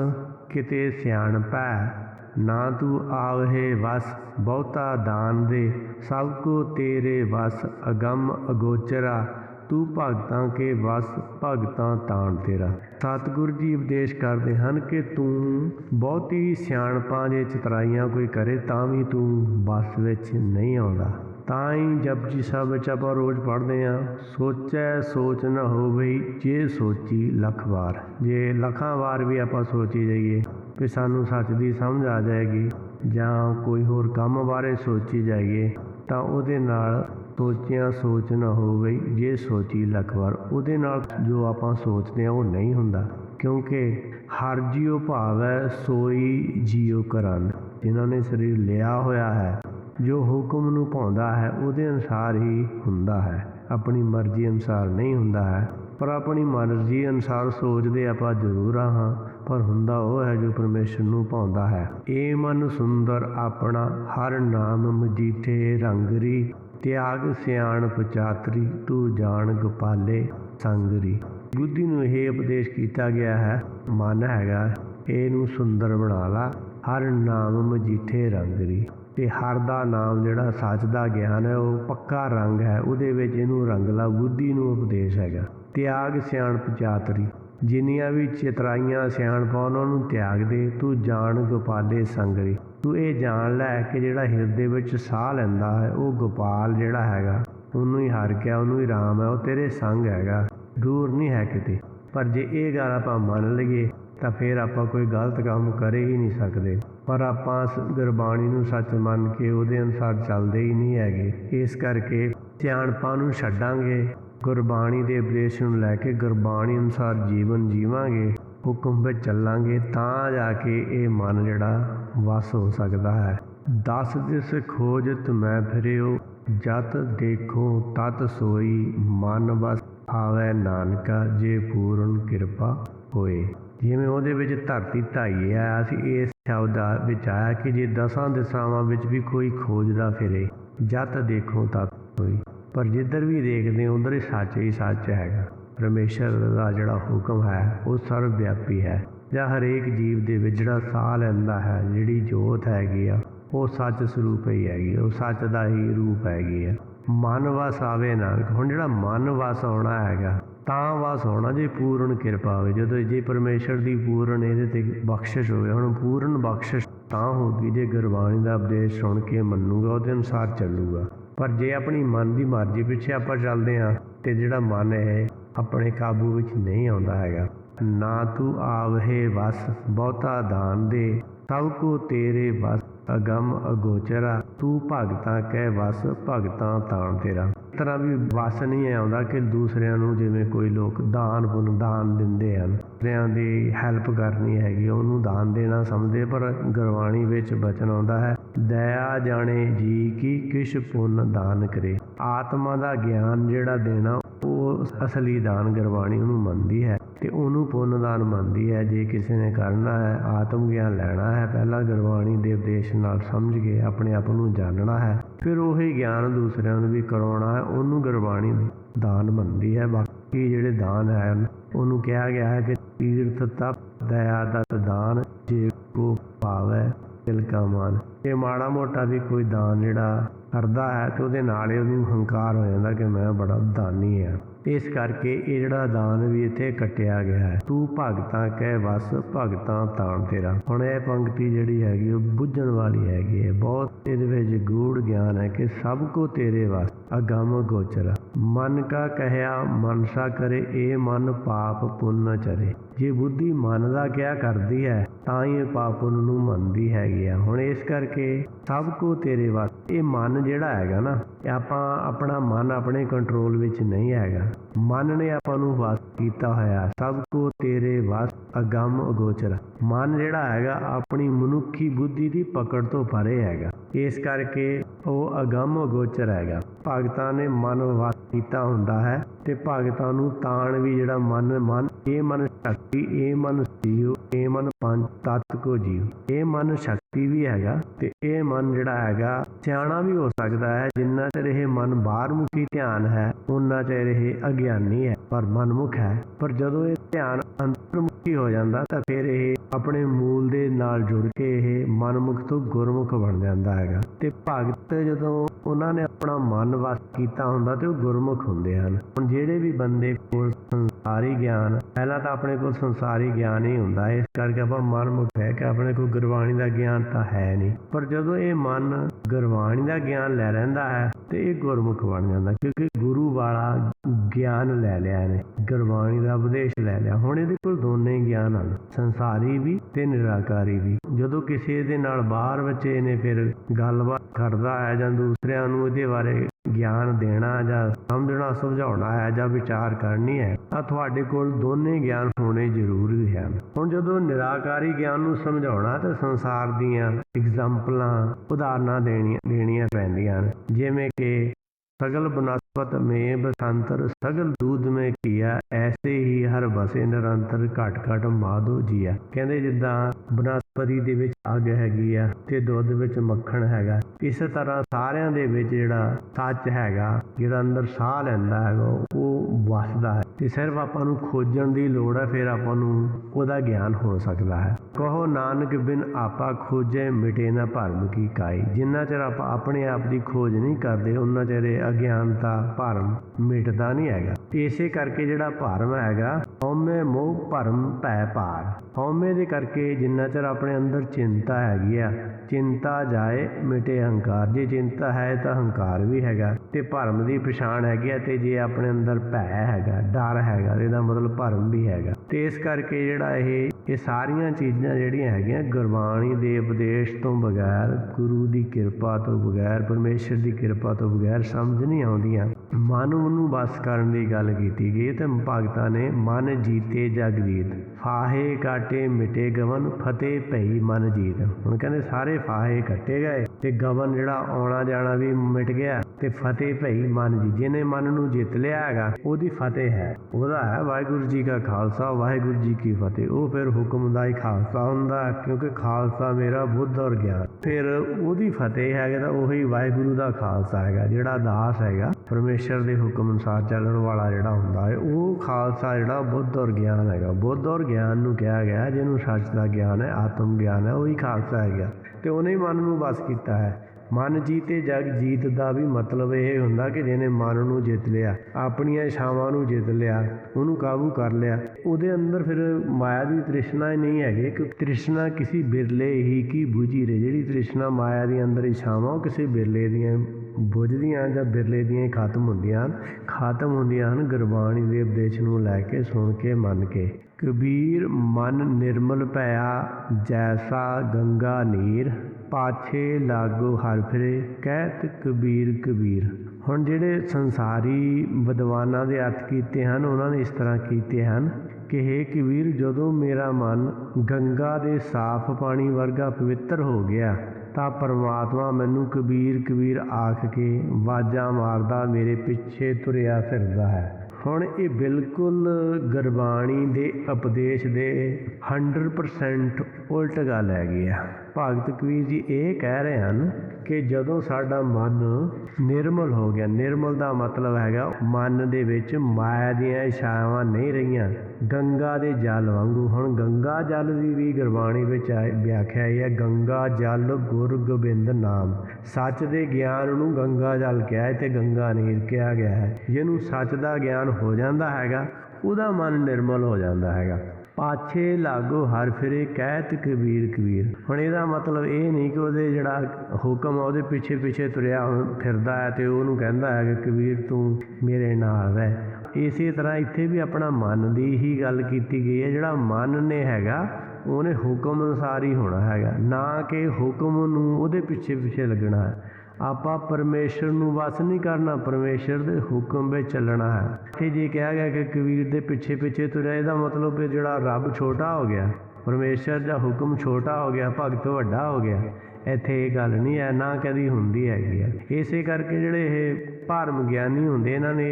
ਕਿਤੇ ਸਿਆਣਪੈ ਨਾ ਤੂੰ ਆਵਹਿ ਵਸ ਬਹੁਤਾ ਦਾਨ ਦੇ, ਸਭ ਕੋ ਤੇਰੇ ਵਸ ਅਗੰਮ ਅਗੋਚਰਾ, ਤੂੰ ਭਗਤਾਂ ਕੇ ਵਸ ਭਗਤਾਂ ਤਾਣ ਤੇਰਾ। ਸਤਿਗੁਰ ਜੀ ਉਪਦੇਸ਼ ਕਰਦੇ ਹਨ ਕਿ ਤੂੰ ਬਹੁਤੀ ਸਿਆਣਪਾਂ ਜੇ ਚਤਰਾਈਆਂ ਕੋਈ ਕਰੇ ਤਾਂ ਵੀ ਤੂੰ ਵਸ ਵਿੱਚ ਨਹੀਂ ਆਉਂਦਾ। ਤਾਂ ਹੀ ਜਪਜੀ ਸਾਹਿਬ ਵਿੱਚ ਆਪਾਂ ਰੋਜ਼ ਪੜ੍ਹਦੇ ਆ ਸੋਚੈ ਸੋਚ ਨਾ ਹੋਵੇ ਜੇ ਸੋਚੀ ਲੱਖ ਵਾਰ। ਜੇ ਲੱਖਾਂ ਵਾਰ ਵੀ ਆਪਾਂ ਸੋਚੀ ਜਾਈਏ, ਵੀ ਸਾਨੂੰ ਸੱਚ ਦੀ ਸਮਝ ਆ ਜਾਏਗੀ ਜਾਂ ਕੋਈ ਹੋਰ ਕੰਮ ਬਾਰੇ ਸੋਚੀ ਜਾਈਏ, ਤਾਂ ਉਹਦੇ ਨਾਲ ਸੋਚਿਆ ਸੋਚ ਨਾ ਹੋਵੇ ਜੇ ਸੋਚੀ ਲੱਖ ਵਾਰ। ਉਹਦੇ ਨਾਲ ਜੋ ਆਪਾਂ ਸੋਚਦੇ ਆ ਉਹ ਨਹੀਂ ਹੁੰਦਾ, ਕਿਉਂਕਿ ਹਰ ਜੀਉ ਹੈ ਸੋਈ ਜੀਉ ਕਰਨ ਜਿਨ੍ਹਾਂ ਨੇ ਸਰੀਰ ਲਿਆ ਹੋਇਆ ਹੈ ਜੋ ਹੁਕਮ ਨੂੰ ਪਾਉਂਦਾ ਹੈ, ਉਹਦੇ ਅਨੁਸਾਰ ਹੀ ਹੁੰਦਾ ਹੈ। ਆਪਣੀ ਮਰਜ਼ੀ ਅਨੁਸਾਰ ਨਹੀਂ ਹੁੰਦਾ ਹੈ, ਪਰ ਆਪਣੀ ਮਰਜ਼ੀ ਅਨੁਸਾਰ ਸੋਚਦੇ ਆਪਾਂ ਜ਼ਰੂਰ ਹਾਂ ਪਰ ਹੁੰਦਾ ਉਹ ਹੈ ਜੋ ਪਰਮੇਸ਼ਰ ਨੂੰ ਪਾਉਂਦਾ ਹੈ। ਏ ਮਨ ਸੁੰਦਰ ਆਪਣਾ ਹਰ ਨਾਮ ਮਜੀਠੇ ਰੰਗਰੀ, ਤਿਆਗ ਸਿਆਣ ਪਚਾਤਰੀ, ਤੂੰ ਜਾਣ ਗੋਪਾਲੇ ਸੰਗਰੀ। ਬੁੱਧੀ ਨੂੰ ਇਹ ਉਪਦੇਸ਼ ਕੀਤਾ ਗਿਆ ਹੈ, ਮਨ ਹੈਗਾ, ਇਹਨੂੰ ਸੁੰਦਰ ਬਣਾ ਲਾ, ਹਰ ਨਾਮ ਮਜੀਠੇ ਰੰਗਰੀ। ਤੇ ਹਰ ਦਾ ਨਾਮ ਜਿਹੜਾ ਸੱਚ ਦਾ ਗਿਆਨ ਹੈ ਉਹ ਪੱਕਾ ਰੰਗ ਹੈ। ਉਹਦੇ ਵਿੱਚ ਇਹਨੂੰ ਰੰਗਲਾ ਬੁੱਧੀ ਨੂੰ ਉਪਦੇਸ਼ ਹੈਗਾ। ਤਿਆਗ ਸਿਆਣਪ ਚਾਤਰੀ। ਜਿੰਨੀਆਂ ਵੀ ਚਿਤਰਾਈਆਂ ਸਿਆਣਪਾਂ ਉਹਨਾਂ ਨੂੰ ਤਿਆਗ ਦੇ। ਤੂੰ ਜਾਣ ਗੋਪਾਲੇ ਸੰਗਰੀ। ਤੂੰ ਇਹ ਜਾਣ ਲੈ ਕਿ ਜਿਹੜਾ ਹਿਰਦੇ ਵਿੱਚ ਸਾਹ ਲੈਂਦਾ ਹੈ, ਉਹ ਗੋਪਾਲ ਜਿਹੜਾ ਹੈਗਾ। ਉਹਨੂੰ ਹੀ ਹਰ ਗਿਆ ਉਹਨੂੰ ਹੀ ਰਾਮ ਹੈ, ਉਹ ਤੇਰੇ ਸੰਗ ਹੈਗਾ। ਦੂਰ ਨਹੀਂ ਹੈ ਕਿਤੇ। ਪਰ ਜੇ ਇਹ ਗੱਲ ਆਪਾਂ ਮੰਨ ਲਈਏ, ਤਾਂ ਫਿਰ ਆਪਾਂ ਕੋਈ ਗਲਤ ਕੰਮ ਕਰੇ ਹੀ ਨਹੀਂ ਸਕਦੇ। ਪਰ ਆਪਾਂ ਸ- ਗੁਰਬਾਣੀ ਨੂੰ ਸੱਚ ਮੰਨ ਕੇ ਉਹਦੇ ਅਨੁਸਾਰ ਚੱਲਦੇ ਹੀ ਨਹੀਂ ਹੈਗੇ। ਇਸ ਕਰਕੇ ਸਿਆਣਪਾਂ ਨੂੰ ਛੱਡਾਂਗੇ, ਗੁਰਬਾਣੀ ਦੇ ਉਪਦੇਸ਼ ਨੂੰ ਲੈ ਕੇ ਗੁਰਬਾਣੀ ਅਨੁਸਾਰ ਜੀਵਨ ਜੀਵਾਂਗੇ, ਹੁਕਮ ਵਿੱਚ ਚੱਲਾਂਗੇ, ਤਾਂ ਜਾ ਕੇ ਇਹ ਮਨ ਜਿਹੜਾ ਵਸ ਹੋ ਸਕਦਾ ਹੈ। ਦਸ ਦਿਸ ਖੋਜਤ ਮੈਂ ਫਿਰਿਓ, ਜਤ ਦੇਖੋ ਤਤ ਸੋਈ, ਮਨ ਵਸ ਆਵੇ ਨਾਨਕਾ, ਜੇ ਪੂਰਨ ਕਿਰਪਾ ਹੋਏ। ਜਿਵੇਂ ਉਹਦੇ ਵਿੱਚ ਧਰਤੀ ਢਾਈ ਹੈ, ਅਸੀਂ ਇਸ ਸ਼ਬਦ ਦਾ ਵਿੱਚ ਆਇਆ ਕਿ ਜੇ ਦਸਾਂ ਦਿਸ਼ਾਵਾਂ ਵਿੱਚ ਵੀ ਕੋਈ ਖੋਜਦਾ ਫਿਰੇ ਜਤ ਦੇਖੋ ਤਤ ਹੋਈ ਪਰ ਜਿੱਧਰ ਵੀ ਦੇਖਦੇ ਹਾਂ, ਉਧਰ ਹੀ ਸੱਚ ਹੀ ਸੱਚ ਹੈਗਾ। ਪਰਮੇਸ਼ਰ ਦਾ ਜਿਹੜਾ ਹੁਕਮ ਹੈ, ਉਹ ਸਰਵ ਵਿਆਪੀ ਹੈ। ਜਾਂ ਹਰੇਕ ਜੀਵ ਦੇ ਵਿੱਚ ਜਿਹੜਾ ਸਾਹ ਲੈਂਦਾ ਹੈ, ਜਿਹੜੀ ਜੋਤ ਹੈਗੀ ਆ, ਉਹ ਸੱਚ ਸਰੂਪ ਹੀ ਹੈਗੀ ਉਹ ਸੱਚ ਦਾ ਹੀ ਰੂਪ ਹੈਗੀ ਆ। ਮਨ ਵਸ ਆਵੇ ਨਾਨਕ, ਹੁਣ ਜਿਹੜਾ ਮਨ ਵਸ ਆਉਣਾ ਹੈਗਾ ਤਾਂ ਵਸ ਹੋਣਾ ਜੇ ਪੂਰਨ ਕਿਰਪਾ ਹੋਵੇ, ਜਦੋਂ ਜੇ ਪਰਮੇਸ਼ਰ ਦੀ ਪੂਰਨ ਇਹਦੇ ਤੇ ਬਖਸ਼ਿਸ਼ ਹੋਵੇ, ਹੁਣ ਪੂਰਨ ਬਖਸ਼ਿਸ਼ ਤਾਂ ਹੋਗੀ ਜੇ ਗੁਰਬਾਣੀ ਦਾ ਉਪਦੇਸ਼ ਸੁਣ ਕੇ ਮੰਨੂਗਾ, ਉਹਦੇ ਅਨੁਸਾਰ ਚੱਲੂਗਾ। ਪਰ ਜੇ ਆਪਣੀ ਮਨ ਦੀ ਮਰਜ਼ੀ ਪਿੱਛੇ ਆਪਾਂ ਚੱਲਦੇ ਹਾਂ, ਤੇ ਜਿਹੜਾ ਮਨ ਹੈ, ਆਪਣੇ ਕਾਬੂ ਵਿੱਚ ਨਹੀਂ ਆਉਂਦਾ ਹੈਗਾ। ਨਾ ਤੂੰ ਆਵਹਿ ਵਸ, ਬਹੁਤਾ ਦਾਨ ਦੇ, ਸਭ ਕੋ ਤੇਰੇ ਵਸ, ਅਗੰਮ ਅਗੋਚਰਾ, ਤੂੰ ਭਗਤਾਂ ਕਹਿ ਵਸ, ਭਗਤਾਂ ਤਾਣ ਤੇਰਾ। ਤਰ੍ਹਾਂ ਵੀ ਵਸ ਨਹੀਂ ਆਉਂਦਾ ਕਿ ਦੂਸਰਿਆਂ ਨੂੰ ਜਿਵੇਂ ਕੋਈ ਲੋਕ ਦਾਨ ਪੁੰਨ ਦਾਨ ਦਿੰਦੇ ਹਨ, ਦੂਸਰਿਆਂ ਦੀ ਹੈਲਪ ਕਰਨੀ ਹੈਗੀ ਉਹਨੂੰ ਦਾਨ ਦੇਣਾ ਸਮਝਦੇ ਪਰ ਗੁਰਬਾਣੀ ਵਿੱਚ ਬਚਨ ਆਉਂਦਾ ਹੈ, ਦਇਆ ਜਾਣੇ ਜੀ ਕੀ ਕਿਛ ਪੁੰਨ ਦਾਨ ਕਰੇ। ਆਤਮਾ ਦਾ ਗਿਆਨ ਜਿਹੜਾ ਦੇਣਾ, ਉਹ ਅਸਲੀ ਦਾਨ ਗੁਰਬਾਣੀ ਉਹਨੂੰ ਮੰਨਦੀ ਹੈ ਤੇ ਉਹਨੂੰ ਪੁੰਨ ਦਾਨ ਮੰਨਦੀ ਹੈ। ਜੇ ਕਿਸੇ ਨੇ ਕਰਨਾ ਹੈ, ਆਤਮ ਗਿਆਨ ਲੈਣਾ ਹੈ, ਪਹਿਲਾਂ ਗੁਰਬਾਣੀ ਦੇ ਉਪਦੇਸ਼ ਨਾਲ ਸਮਝ ਕੇ ਆਪਣੇ ਆਪ ਨੂੰ ਜਾਣਨਾ ਹੈ। ਫਿਰ ਉਹੀ ਗਿਆਨ ਦੂਸਰਿਆਂ ਨੂੰ ਵੀ ਕਰਾਉਣਾ ਹੈ, ਉਹਨੂੰ ਗੁਰਬਾਣੀ ਦਾਨ ਮੰਨਦੀ ਹੈ। ਬਾਕੀ ਜਿਹੜੇ ਦਾਨ ਹੈ, ਉਹਨੂੰ ਕਿਹਾ ਗਿਆ ਹੈ ਕਿ ਤੀਰਥ ਤਪ, ਦਇਆ ਦਤ ਦਾਨ, ਜੇ ਕੋ ਭਾਵੈ ਦਿਲ ਕਾ ਮਾਨ। ਇਹ ਮਾੜਾ ਮੋਟਾ ਵੀ ਕੋਈ ਦਾਨ ਜਿਹੜਾ ਕਰਦਾ ਹੈ, ਤੇ ਉਹਦੇ ਨਾਲ ਹੀ ਉਹਨੂੰ ਹੰਕਾਰ ਹੋ ਜਾਂਦਾ ਕਿ ਮੈਂ ਬੜਾ ਦਾਨੀ ਹਾਂ। ਇਸ ਕਰਕੇ ਇਹ ਜਿਹੜਾ ਦਾਨ ਵੀ ਇੱਥੇ ਕੱਟਿਆ ਗਿਆ ਹੈ। ਤੂੰ ਭਗਤਾਂ ਕਹਿ ਵਸ, ਭਗਤਾਂ ਤਾਣ ਤੇਰਾ। ਹੁਣ ਇਹ ਪੰਕਤੀ ਜਿਹੜੀ ਹੈਗੀ ਉਹ ਬੁੱਝਣ ਵਾਲੀ ਹੈਗੀ ਹੈ। ਬਹੁਤ ਇਹਦੇ ਵਿੱਚ ਗੂੜ ਗਿਆਨ ਹੈ ਕਿ ਸਭ ਕੋ ਤੇਰੇ ਵਸ ਅਗੰਮ ਗੋਚਰਾ। ਮਨ ਕਾ ਕਹਿਆ, ਮਨਸਾ ਕਰੇ ਇਹ ਮਨ ਪਾਪ ਪੁੰਨ ਚਰੇ। ਜੇ ਬੁੱਧੀ ਮਨ ਦਾ ਕਿਆ ਕਰਦੀ ਹੈ ਤਾਂ ਹੀ ਇਹ ਪਾਪ ਪੁੰਨ ਨੂੰ ਮੰਨਦੀ ਹੈਗੀ ਆ। ਹੁਣ ਇਸ ਕਰਕੇ ਸਭ ਕੋ ਤੇਰੇ ਵਸ, ਇਹ ਮਨ ਜਿਹੜਾ ਹੈਗਾ ਨਾ ਆਪਾਂ ਆਪਣਾ ਮਨ ਆਪਣੇ ਕੰਟਰੋਲ ਵਿੱਚ ਨਹੀਂ ਹੈਗਾ। ਮਨ ਨੇ ਆਪਾਂ ਨੂੰ ਵਸ ਕੀਤਾ ਹੋਇਆ। ਸਭ ਕੋ ਤੇਰੇ ਵਸ ਅਗੰਮ ਅਗੋਚਰ ਮਨ ਜਿਹੜਾ ਹੈਗਾ, ਆਪਣੀ ਮਨੁੱਖੀ ਬੁੱਧੀ ਦੀ ਪਕੜ ਤੋਂ ਪਰੇ ਹੈਗਾ। ਇਸ ਕਰਕੇ ਉਹ ਅਗੰਮ ਅਗੋਚਰ ਹੈਗਾ ਭਗਤਾਂ ਨੇ ਮਨ ਵਸ ਕੀਤਾ ਹੁੰਦਾ ਹੈ ਤੇ ਭਗਤਾਂ ਨੂੰ ਤਾਣ ਵੀ ਜਿਹੜਾ ਮਨ ਮਨ, ਇਹ ਮਨ ਸ਼ਕਤੀ, ਇਹ ਮਨ ਜੀਵ ਇਹ ਮਨ ਪੰਜ ਤਤ ਕੋ ਜੀਵ, ਇਹ ਮਨ ਸ਼ਕਤੀ ਵੀ ਹੈਗਾ ਤੇ ਇਹ ਮਨ ਜਿਹੜਾ ਹੈਗਾ, ਸਿਆਣਾ ਵੀ ਹੋ ਸਕਦਾ ਹੈ। ਜਿੰਨਾ ਚਿਰ ਇਹ ਮਨ ਬਾਹਰਮੁਖੀ ਧਿਆਨ ਹੈ ਉਨਾ ਚਿਰ ਇਹ ਅਗਿਆਨੀ ਹੈ, ਪਰ ਮਨਮੁਖ ਹੈ। ਪਰ ਜਦੋਂ ਇਹ ਧਿਆਨ ਅੰਤਰਮੁਖੀ ਹੋ ਜਾਂਦਾ ਤਾਂ ਫਿਰ ਇਹ ਆਪਣੇ ਮੂਲ ਦੇ ਨਾਲ ਜੁੜ ਕੇ ਇਹ ਮਨਮੁਖ ਤੋਂ ਗੁਰਮੁਖ ਬਣ ਜਾਂਦਾ ਹੈਗਾ। ਤੇ ਭਗਤ ਜਦੋਂ ਉਹਨਾਂ ਨੇ ਆਪਣਾ ਮਨ ਵਸ ਕੀਤਾ ਹੁੰਦਾ ਤੇ ਉਹ ਗੁਰਮੁਖ ਹੁੰਦੇ ਹਨ। ਹੁਣ ਜਿਹੜੇ ਵੀ ਬੰਦੇ ਕੋਲ ਸੰਸਾਰੀ ਗਿਆਨ, ਪਹਿਲਾਂ ਤਾਂ ਆਪਣੇ ਕੋਲ ਸੰਸਾਰੀ ਗਿਆਨ ਹੀ ਹੁੰਦਾ। ਇਸ ਕਰਕੇ ਆਪਾਂ ਮਨਮੁਖ ਹੈ ਕਿ ਆਪਣੇ ਕੋਲ ਗੁਰਬਾਣੀ ਦਾ ਗਿਆਨ ਤਾਂ ਹੈ ਨਹੀਂ। ਪਰ ਜਦੋਂ ਇਹ ਮਨ ਗੁਰਬਾਣੀ ਦਾ ਗਿਆਨ ਲੈ ਰਹਿੰਦਾ ਹੈ ਤੇ ਇਹ ਗੁਰਮੁਖ ਬਣ ਜਾਂਦਾ, ਕਿਉਂਕਿ ਗੁਰੂ ਵਾਲਾ ਗਿਆਨ ਲੈ ਲਿਆ ਨੇ ਗੁਰਬਾਣੀ ਦਾ ਉਪਦੇਸ਼ ਲੈ ਲਿਆ। ਹੁਣ ਇਹਦੇ ਕੋਲ ਦੋਨੇ ਗਿਆਨ ਹਨ, ਸੰਸਾਰੀ ਵੀ ਤੇ ਨਿਰਾਕਾਰੀ ਵੀ। ਜਦੋਂ ਕਿਸੇ ਦੇ ਨਾਲ ਬਾਹਰ ਬੱਚੇ ਨੇ ਫਿਰ ਗੱਲਬਾਤ ਕਰਦਾ ਹੈ ਜਾਂ ਦੂਸਰਿਆਂ ਨੂੰ ਇਹਦੇ ਬਾਰੇ ਗਿਆਨ ਦੇਣਾ ਜਾਂ ਸਮਝਣਾ, ਸਮਝਾਉਣਾ ਹੈ ਜਾਂ ਵਿਚਾਰ ਕਰਨੀ ਹੈ, ਤਾਂ ਤੁਹਾਡੇ ਕੋਲ ਦੋਨੇ ਗਿਆਨ ਹੋਣੇ ਜ਼ਰੂਰੀ ਹਨ। ਹੁਣ ਜਦੋਂ ਨਿਰਾਕਾਰੀ ਗਿਆਨ ਨੂੰ ਸਮਝਾਉਣਾ ਤਾਂ ਸੰਸਾਰ ਦੀਆਂ ਐਗਜ਼ਾਮਪਲਾਂ ਉਦਾਹਰਨਾਂ ਦੇਣੀਆਂ ਦੇਣੀਆਂ ਪੈਂਦੀਆਂ ਹਨ। ਜਿਵੇਂ ਕਿ ਸਗਲ ਬਨਸਪਤ ਮੇ ਬਸੰਤਰ, ਸਗਲ ਦੂਧ ਮੇ ਕੀਆ ਐਸੇ ਹੀ ਹਰ ਵਸੇ ਨਿਰੰਤਰ ਘਟ ਘਟ ਮਾਧੋ ਜੀਆ। ਕਹਿੰਦੇ ਜਿੱਦਾਂ ਬਨਸ ਪਰੀ ਦੇ ਵਿੱਚ ਅੱਗ ਹੈਗੀ ਆ ਤੇ ਦੁੱਧ ਵਿੱਚ ਮੱਖਣ ਹੈਗਾ। ਇਸੇ ਤਰ੍ਹਾਂ ਸਾਰਿਆਂ ਦੇ ਵਿੱਚ ਜਿਹੜਾ ਸੱਚ ਹੈਗਾ, ਜਿਹੜਾ ਅੰਦਰ ਸਾਹ ਲੈਂਦਾ ਹੈਗਾ, ਉਹ ਵਸਦਾ ਹੈ। ਤੇ ਸਿਰਫ ਆਪਾਂ ਨੂੰ ਖੋਜਣ ਦੀ ਲੋੜ ਹੈ, ਫਿਰ ਆਪਾਂ ਨੂੰ ਉਹਦਾ ਗਿਆਨ ਹੋ ਸਕਦਾ ਹੈ। ਕਹੋ, ਨਾਨਕ ਬਿਨ ਆਪਾ ਖੋਜੇ, ਮਿਟੇ ਨਾ ਭਰਮ ਕੀ ਕਾਈ। ਜਿੰਨਾ ਚਿਰ ਆਪਾਂ ਆਪਣੇ ਆਪ ਦੀ ਖੋਜ ਨਹੀਂ ਕਰਦੇ ਉਹਨਾਂ ਚਿਰ ਅਗਿਆਨਤਾ, ਭਰਮ ਮਿਟਦਾ ਨਹੀਂ ਹੈਗਾ। ਇਸੇ ਕਰਕੇ ਜਿਹੜਾ ਭਰਮ ਹੈਗਾ, ਹਉਮੈ ਮੋਹ ਭਰਮ ਭੈ ਭਾਰ। ਹਉਮੈ ਦੇ ਕਰਕੇ ਜਿੰਨਾ ਚਿਰ ਆਪਣੇ ਅੰਦਰ ਚਿੰਤਾ ਹੈਗੀ ਆ, ਚਿੰਤਾ ਜਾਏ ਮਿਟੇ ਹੰਕਾਰ। ਜੇ ਚਿੰਤਾ ਹੈ ਤਾਂ ਹੰਕਾਰ ਵੀ ਹੈਗਾ ਤੇ ਭਰਮ ਦੀ ਪਛਾਣ ਹੈਗੀ ਆ ਤੇ ਜੇ ਆਪਣੇ ਅੰਦਰ ਭੈ ਹੈਗਾ, ਡਰ ਹੈਗਾ, ਇਹਦਾ ਮਤਲਬ ਭਰਮ ਵੀ ਹੈਗਾ। ਤੇ ਇਸ ਕਰਕੇ ਜਿਹੜਾ ਇਹ ਇਹ ਸਾਰੀਆਂ ਚੀਜ਼ਾਂ ਜਿਹੜੀਆਂ ਹੈਗੀਆਂ, ਗੁਰਬਾਣੀ ਦੇ ਉਪਦੇਸ਼ ਤੋਂ ਬਗੈਰ, ਗੁਰੂ ਦੀ ਕਿਰਪਾ ਤੋਂ ਬਗੈਰ, ਪਰਮੇਸ਼ਰ ਦੀ ਕਿਰਪਾ ਤੋਂ ਬਗੈਰ ਸਮਝ ਨਹੀਂ ਆਉਂਦੀਆਂ। ਮਨ ਨੂੰ ਬਸ ਕਰਨ ਦੀ ਗੱਲ ਕੀਤੀ। ਗਈ ਤੇ ਭਗਤਾਂ ਨੇ ਮਨ ਜੀਤੇ ਜਗ ਜੀਤ। ਫਾਹੇ ਕਾਟੇ ਮਿਟੇ ਗਵਨ, ਫਤਿਹ ਭਈ ਮਨ ਜੀਤ। ਹੁਣ ਕਹਿੰਦੇ ਸਾਰੇ ਫਾਹੇ ਕੱਟੇ ਗਏ ਤੇ ਗਵਨ ਜਿਹੜਾ ਆਉਣਾ ਜਾਣਾ ਵੀ ਮਿਟ ਗਿਆ। ਤੇ ਫਤਿਹ ਭਈ ਮਨ ਜੀ ਜਿਹਨੇ ਮਨ ਨੂੰ ਜਿੱਤ ਲਿਆ ਹੈਗਾ, ਉਹਦੀ ਫਤਿਹ ਹੈ। ਉਹਦਾ ਹੈ ਵਾਹਿਗੁਰੂ ਜੀ ਕਾ ਖਾਲਸਾ, ਵਾਹਿਗੁਰੂ ਜੀ ਕੀ ਫਤਿਹ। ਉਹ ਫਿਰ ਹੁਕਮ ਦਾ ਹੀ ਖਾਲਸਾ ਹੁੰਦਾ, ਕਿਉਂਕਿ ਖਾਲਸਾ ਮੇਰਾ ਬੁੱਧ ਔਰ ਗਿਆਨ। ਫਿਰ ਉਹਦੀ ਫਤਿਹ ਹੈਗਾ ਤਾਂ ਉਹੀ ਵਾਹਿਗੁਰੂ ਦਾ ਖਾਲਸਾ ਹੈਗਾ, ਜਿਹੜਾ ਦਾਸ ਹੈਗਾ। ਪਰਮੇਸ਼ਰ ਦੇ ਹੁਕਮ ਅਨੁਸਾਰ ਚੱਲਣ ਵਾਲਾ ਜਿਹੜਾ ਹੁੰਦਾ ਹੈ, ਉਹ ਖਾਲਸਾ ਜਿਹੜਾ ਬੁੱਧ ਔਰ ਗਿਆਨ ਹੈਗਾ। ਬੁੱਧ ਔਰ ਗਿਆਨ ਨੂੰ ਕਿਹਾ ਗਿਆ ਜਿਹਨੂੰ ਸੱਚ ਦਾ ਗਿਆਨ ਹੈ, ਆਤਮ ਗਿਆਨ ਹੈ, ਉਹੀ ਖਾਲਸਾ ਹੈਗਾ। ਤੇ ਉਹਨੇ ਮਨ ਨੂੰ ਬਸ ਕੀਤਾ ਹੈ। ਮਨ ਜੀਤੇ ਜਗ ਜੀਤ ਦਾ ਵੀ ਮਤਲਬ ਇਹ ਹੁੰਦਾ ਕਿ ਜਿਹਨੇ ਮਨ ਨੂੰ ਜਿੱਤ ਲਿਆ, ਆਪਣੀਆਂ ਇਛਾਵਾਂ ਨੂੰ ਜਿੱਤ ਲਿਆ, ਉਹਨੂੰ ਕਾਬੂ ਕਰ ਲਿਆ। ਉਹਦੇ ਅੰਦਰ ਫਿਰ ਮਾਇਆ ਦੀ ਤ੍ਰਿਸ਼ਨਾ ਹੀ ਨਹੀਂ ਹੈਗੀ ਕਿ ਤ੍ਰਿਸ਼ਨਾ ਕਿਸੇ ਬਿਰਲੇ ਹੀ ਕੀ ਬੁਝੀ ਰੇ ਜਿਹੜੀ ਤ੍ਰਿਸ਼ਨਾ ਮਾਇਆ ਦੇ ਅੰਦਰ ਇਛਾਵਾਂ ਉਹ ਕਿਸੇ ਬਿਰਲੇ ਦੀਆਂ ਬੁਝਦੀਆਂ ਜਾਂ ਬਿਰਲੇ ਦੀਆਂ ਹੀ ਖਤਮ ਹੁੰਦੀਆਂ ਹਨ। ਖਤਮ ਹੁੰਦੀਆਂ ਹਨ ਗੁਰਬਾਣੀ ਦੇ ਉਪਦੇਸ਼ ਨੂੰ ਲੈ ਕੇ, ਸੁਣ ਕੇ, ਮੰਨ ਕੇ। ਕਬੀਰ ਮਨ ਨਿਰਮਲ ਭਇਆ, ਜੈਸਾ ਗੰਗਾ ਨੀਰ। ਪਾਛੇ ਲਾਗੋ ਹਰ ਫਿਰੇ ਕਹਿਤ ਕਬੀਰ ਕਬੀਰ। ਹੁਣ ਜਿਹੜੇ ਸੰਸਾਰੀ ਵਿਦਵਾਨਾਂ ਦੇ ਅਰਥ ਕੀਤੇ ਹਨ, ਉਹਨਾਂ ਨੇ ਇਸ ਤਰ੍ਹਾਂ ਕੀਤੇ ਹਨ ਕਿ, ਹੇ ਕਬੀਰ, ਜਦੋਂ ਮੇਰਾ ਮਨ ਗੰਗਾ ਦੇ ਸਾਫ਼ ਪਾਣੀ ਵਰਗਾ ਪਵਿੱਤਰ ਹੋ ਗਿਆ, ਤਾਂ ਪਰਮਾਤਮਾ ਮੈਨੂੰ ਕਬੀਰ ਕਬੀਰ ਆਖ ਕੇ ਵਾਜਾਂ ਮਾਰਦਾ ਮੇਰੇ ਪਿੱਛੇ ਤੁਰਿਆ ਫਿਰਦਾ ਹੈ। ਹੁਣ ਇਹ ਬਿਲਕੁਲ ਗੁਰਬਾਣੀ ਦੇ ਉਪਦੇਸ਼ ਦੇ 100% ਉਲਟ ਗੱਲ ਹੈਗੀ ਆ। ਭਗਤ ਕਬੀਰ ਜੀ ਇਹ ਕਹਿ ਰਹੇ ਹਨ ਕਿ ਜਦੋਂ ਸਾਡਾ ਮਨ ਨਿਰਮਲ ਹੋ ਗਿਆ, ਨਿਰਮਲ ਦਾ ਮਤਲਬ ਹੈਗਾ ਮਨ ਦੇ ਵਿੱਚ ਮਾਇਆ ਦੀਆਂ ਇਛਾਵਾਂ ਨਹੀਂ ਰਹੀਆਂ। ਗੰਗਾ ਦੇ ਜਲ ਵਾਂਗੂ, ਹੁਣ ਗੰਗਾ ਜਲ ਦੀ ਵੀ ਗੁਰਬਾਣੀ ਵਿੱਚ ਆਈ ਵਿਆਖਿਆ ਹੈ, ਗੰਗਾ ਜਲ ਗੁਰ ਗੋਬਿੰਦ ਨਾਮ। ਸੱਚ ਦੇ ਗਿਆਨ ਨੂੰ ਗੰਗਾ ਜਲ ਕਿਹਾ ਹੈ ਤੇ ਗੰਗਾ ਨੀਰ ਕਿਹਾ ਗਿਆ ਹੈ। ਜਿਹਨੂੰ ਸੱਚ ਦਾ ਗਿਆਨ ਹੋ ਜਾਂਦਾ ਹੈਗਾ ਉਹਦਾ ਮਨ ਨਿਰਮਲ ਹੋ ਜਾਂਦਾ ਹੈਗਾ। ਪਾਛੇ ਲਾਗੋ ਹਰ ਫਿਰੇ ਕਹਿਤ ਕਬੀਰ ਕਬੀਰ। ਹੁਣ ਇਹਦਾ ਮਤਲਬ ਇਹ ਨਹੀਂ ਕਿ ਉਹਦੇ ਜਿਹੜਾ ਹੁਕਮ ਆ, ਉਹਦੇ ਪਿੱਛੇ ਪਿੱਛੇ ਤੁਰਿਆ ਫਿਰਦਾ ਹੈ ਤੇ ਉਹਨੂੰ ਕਹਿੰਦਾ ਹੈ ਕਿ ਕਬੀਰ ਤੂੰ ਮੇਰੇ ਨਾਲ ਰਹਿ। ਇਸੇ ਤਰ੍ਹਾਂ ਇੱਥੇ ਵੀ ਆਪਣਾ ਮਨ ਦੀ ਹੀ ਗੱਲ ਕੀਤੀ ਗਈ ਹੈ। ਜਿਹੜਾ ਮਨ ਨੇ ਹੈਗਾ, ਉਹਨੇ ਹੁਕਮ ਅਨੁਸਾਰ ਹੀ ਹੋਣਾ ਹੈਗਾ। ਨਾ ਕਿ ਹੁਕਮ ਨੂੰ ਉਹਦੇ ਪਿੱਛੇ ਪਿੱਛੇ ਲੱਗਣਾ ਹੈ। ਆਪਾਂ ਪਰਮੇਸ਼ਰ ਨੂੰ ਵਸ ਨਹੀਂ ਕਰਨਾ, ਪਰਮੇਸ਼ਰ ਦੇ ਹੁਕਮ ਵਿੱਚ ਚੱਲਣਾ ਹੈ। ਇੱਥੇ ਜੇ ਕਿਹਾ ਗਿਆ ਕਿ ਕਬੀਰ ਦੇ ਪਿੱਛੇ ਪਿੱਛੇ ਤੁਰਿਆ, ਇਹਦਾ ਮਤਲਬ ਹੈ ਜਿਹੜਾ ਰੱਬ ਛੋਟਾ ਹੋ ਗਿਆ, ਪਰਮੇਸ਼ਰ ਦਾ ਹੁਕਮ ਛੋਟਾ ਹੋ ਗਿਆ, ਭਗਤ ਵੱਡਾ ਹੋ ਗਿਆ, ਇੱਥੇ ਇਹ ਗੱਲ ਨਹੀਂ ਹੈ, ਨਾ ਕਦੀ ਹੁੰਦੀ ਹੈਗੀ ਹੈ। ਇਸੇ ਕਰਕੇ ਜਿਹੜੇ ਇਹ ਭਰਮ ਗਿਆਨੀ ਹੁੰਦੇ, ਇਹਨਾਂ ਨੇ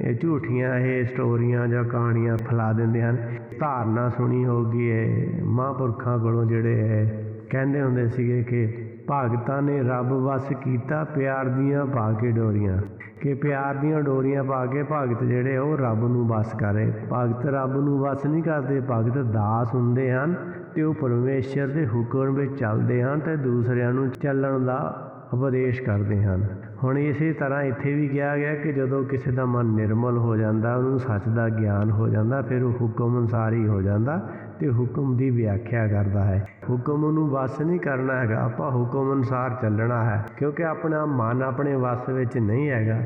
ਇਹ ਝੂਠੀਆਂ ਇਹ ਸਟੋਰੀਆਂ ਜਾਂ ਕਹਾਣੀਆਂ ਫੈਲਾ ਦਿੰਦੇ ਹਨ। ਧਾਰਨਾ ਸੁਣੀ ਹੋਗੀ ਹੈ ਮਹਾਂਪੁਰਖਾਂ ਕੋਲੋਂ ਜਿਹੜੇ ਇਹ ਕਹਿੰਦੇ ਹੁੰਦੇ ਸੀਗੇ ਕਿ ਭਗਤਾਂ ਨੇ ਰੱਬ ਵਸ ਕੀਤਾ ਪਿਆਰ ਦੀਆਂ ਪਾ ਕੇ ਡੋਰੀਆਂ। ਕਿ ਪਿਆਰ ਦੀਆਂ ਡੋਰੀਆਂ ਪਾ ਕੇ ਭਗਤ ਜਿਹੜੇ ਉਹ ਰੱਬ ਨੂੰ ਵਸ ਕਰੇ। ਭਗਤ ਰੱਬ ਨੂੰ ਵਸ ਨਹੀਂ ਕਰਦੇ, ਭਗਤ ਦਾਸ ਹੁੰਦੇ ਹਨ ਤੇ ਉਹ ਪਰਮੇਸ਼ਰ ਦੇ ਹੁਕਮ ਵਿੱਚ ਚੱਲਦੇ ਹਨ ਤੇ ਦੂਸਰਿਆਂ ਨੂੰ ਚੱਲਣ ਦਾ ਉਪਦੇਸ਼ ਕਰਦੇ ਹਨ। ਹੁਣ ਇਸੇ ਤਰ੍ਹਾਂ ਇੱਥੇ ਵੀ ਕਿਹਾ ਗਿਆ ਕਿ ਜਦੋਂ ਕਿਸੇ ਦਾ ਮਨ ਨਿਰਮਲ ਹੋ ਜਾਂਦਾ, ਉਹਨੂੰ ਸੱਚ ਦਾ ਗਿਆਨ ਹੋ ਜਾਂਦਾ, ਫਿਰ ਉਹ ਹੁਕਮ ਅਨੁਸਾਰ ਹੀ ਹੋ ਜਾਂਦਾ। ਤੇ ਹੁਕਮ ਦੀ ਵਿਆਖਿਆ ਕਰਦਾ ਹੈ। ਹੁਕਮ ਨੂੰ ਵਸ ਨਹੀਂ ਕਰਨਾ ਹੈਗਾ। ਆਪਾਂ ਹੁਕਮ ਅਨੁਸਾਰ ਚੱਲਣਾ ਹੈ। ਕਿਉਂਕਿ ਆਪਣਾ ਮਨ ਆਪਣੇ ਵਸ ਵਿੱਚ ਨਹੀਂ ਹੈਗਾ।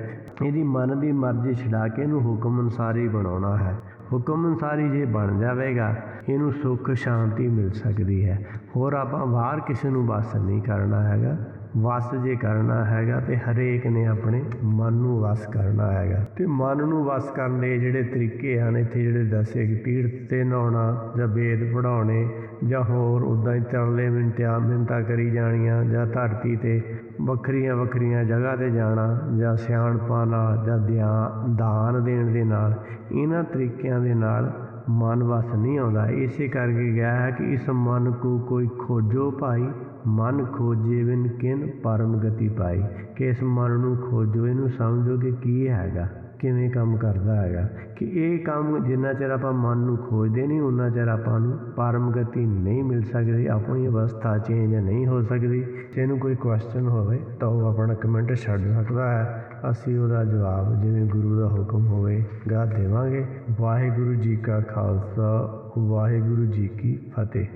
ਇਹਦੀ ਮਨ ਦੀ ਮਰਜ਼ੀ ਛਡਾ ਕੇ ਇਹਨੂੰ ਹੁਕਮ ਅਨੁਸਾਰ ਹੀ ਬਣਾਉਣਾ ਹੈ। ਹੁਕਮ ਅਨੁਸਾਰ ਹੀ ਜੇ ਬਣ ਜਾਵੇਗਾ, ਇਹਨੂੰ ਸੁੱਖ ਸ਼ਾਂਤੀ ਮਿਲ ਸਕਦੀ ਹੈ। ਹੋਰ ਆਪਾਂ ਬਾਹਰ ਕਿਸੇ ਨੂੰ ਵਸ ਨਹੀਂ ਕਰਨਾ ਹੈਗਾ। ਵਸ ਜੇ ਕਰਨਾ ਹੈਗਾ ਤੇ ਹਰੇਕ ਨੇ ਆਪਣੇ ਮਨ ਨੂੰ ਵਸ ਕਰਨਾ ਹੈਗਾ। ਤੇ ਮਨ ਨੂੰ ਵਸ ਕਰਨ ਦੇ ਜਿਹੜੇ ਤਰੀਕੇ ਹਨ, ਇੱਥੇ ਜਿਹੜੇ ਦੱਸੇ ਕਿ ਪੀੜਤ ਤੇ ਨਹਾਉਣਾ ਜਾਂ ਵੇਦ ਪੜਾਉਣੇ ਜਾਂ ਹੋਰ ਉਦਾਂ ਹੀ ਤਰਲੇ ਮਿੰਟਿਆ ਮਿੰਤਾ ਕਰੀ ਜਾਣੀਆਂ ਜਾਂ ਧਰਤੀ ਤੇ ਵੱਖਰੀਆਂ ਵੱਖਰੀਆਂ ਜਗ੍ਹਾ ਤੇ ਜਾਣਾ ਜਾਂ ਸਿਆਣਪਾਂ ਨਾਲ ਜਾਂ ਦਿਆ, ਦਾਨ ਦੇਣ ਦੇ ਨਾਲ, ਇਹਨਾਂ ਤਰੀਕਿਆਂ ਦੇ ਨਾਲ ਮਨ ਵਸ ਨਹੀਂ ਆਉਂਦਾ। ਇਸੇ ਕਰਕੇ ਗਿਆ ਹੈ ਕਿ ਇਸ ਮਨ ਕੋ ਕੋਈ ਖੋਜੋ ਭਾਈ ਮਨ ਖੋਜੇ ਬਿਨ ਕਿਨ ਪਰਮ ਗਤੀ ਪਾਈ? ਕਿ ਇਸ ਮਨ ਨੂੰ ਖੋਜੋ, ਇਹਨੂੰ ਸਮਝੋ ਕਿ ਕੀ ਹੈਗਾ, ਕਿਵੇਂ ਕੰਮ ਕਰਦਾ ਹੈਗਾ। ਕਿ ਇਹ ਕੰਮ ਜਿੰਨਾ ਚਿਰ ਆਪਾਂ ਮਨ ਨੂੰ ਖੋਜਦੇ ਨਹੀਂ, ਉਨਾ ਚਿਰ ਆਪਾਂ ਨੂੰ ਪਰਮ ਗਤੀ ਨਹੀਂ ਮਿਲ ਸਕਦੀ, ਆਪਣੀ ਅਵਸਥਾ ਚੇਂਜ ਨਹੀਂ ਹੋ ਸਕਦੀ। ਜੇ ਇਹਨੂੰ ਕੋਈ ਕੁਐਸਚਨ ਹੋਵੇ, ਤਾਂ ਉਹ ਆਪਣਾ ਕਮੈਂਟ ਛੱਡ ਸਕਦਾ ਹੈ। ਅਸੀਂ ਉਹਦਾ ਜਵਾਬ ਜਿਵੇਂ ਗੁਰੂ ਦਾ ਹੁਕਮ ਹੋਵੇਗਾ ਦੇਵਾਂਗੇ। ਵਾਹਿਗੁਰੂ ਜੀ ਕਾ ਖਾਲਸਾ, ਵਾਹਿਗੁਰੂ ਜੀ ਕੀ ਫਤਿਹ।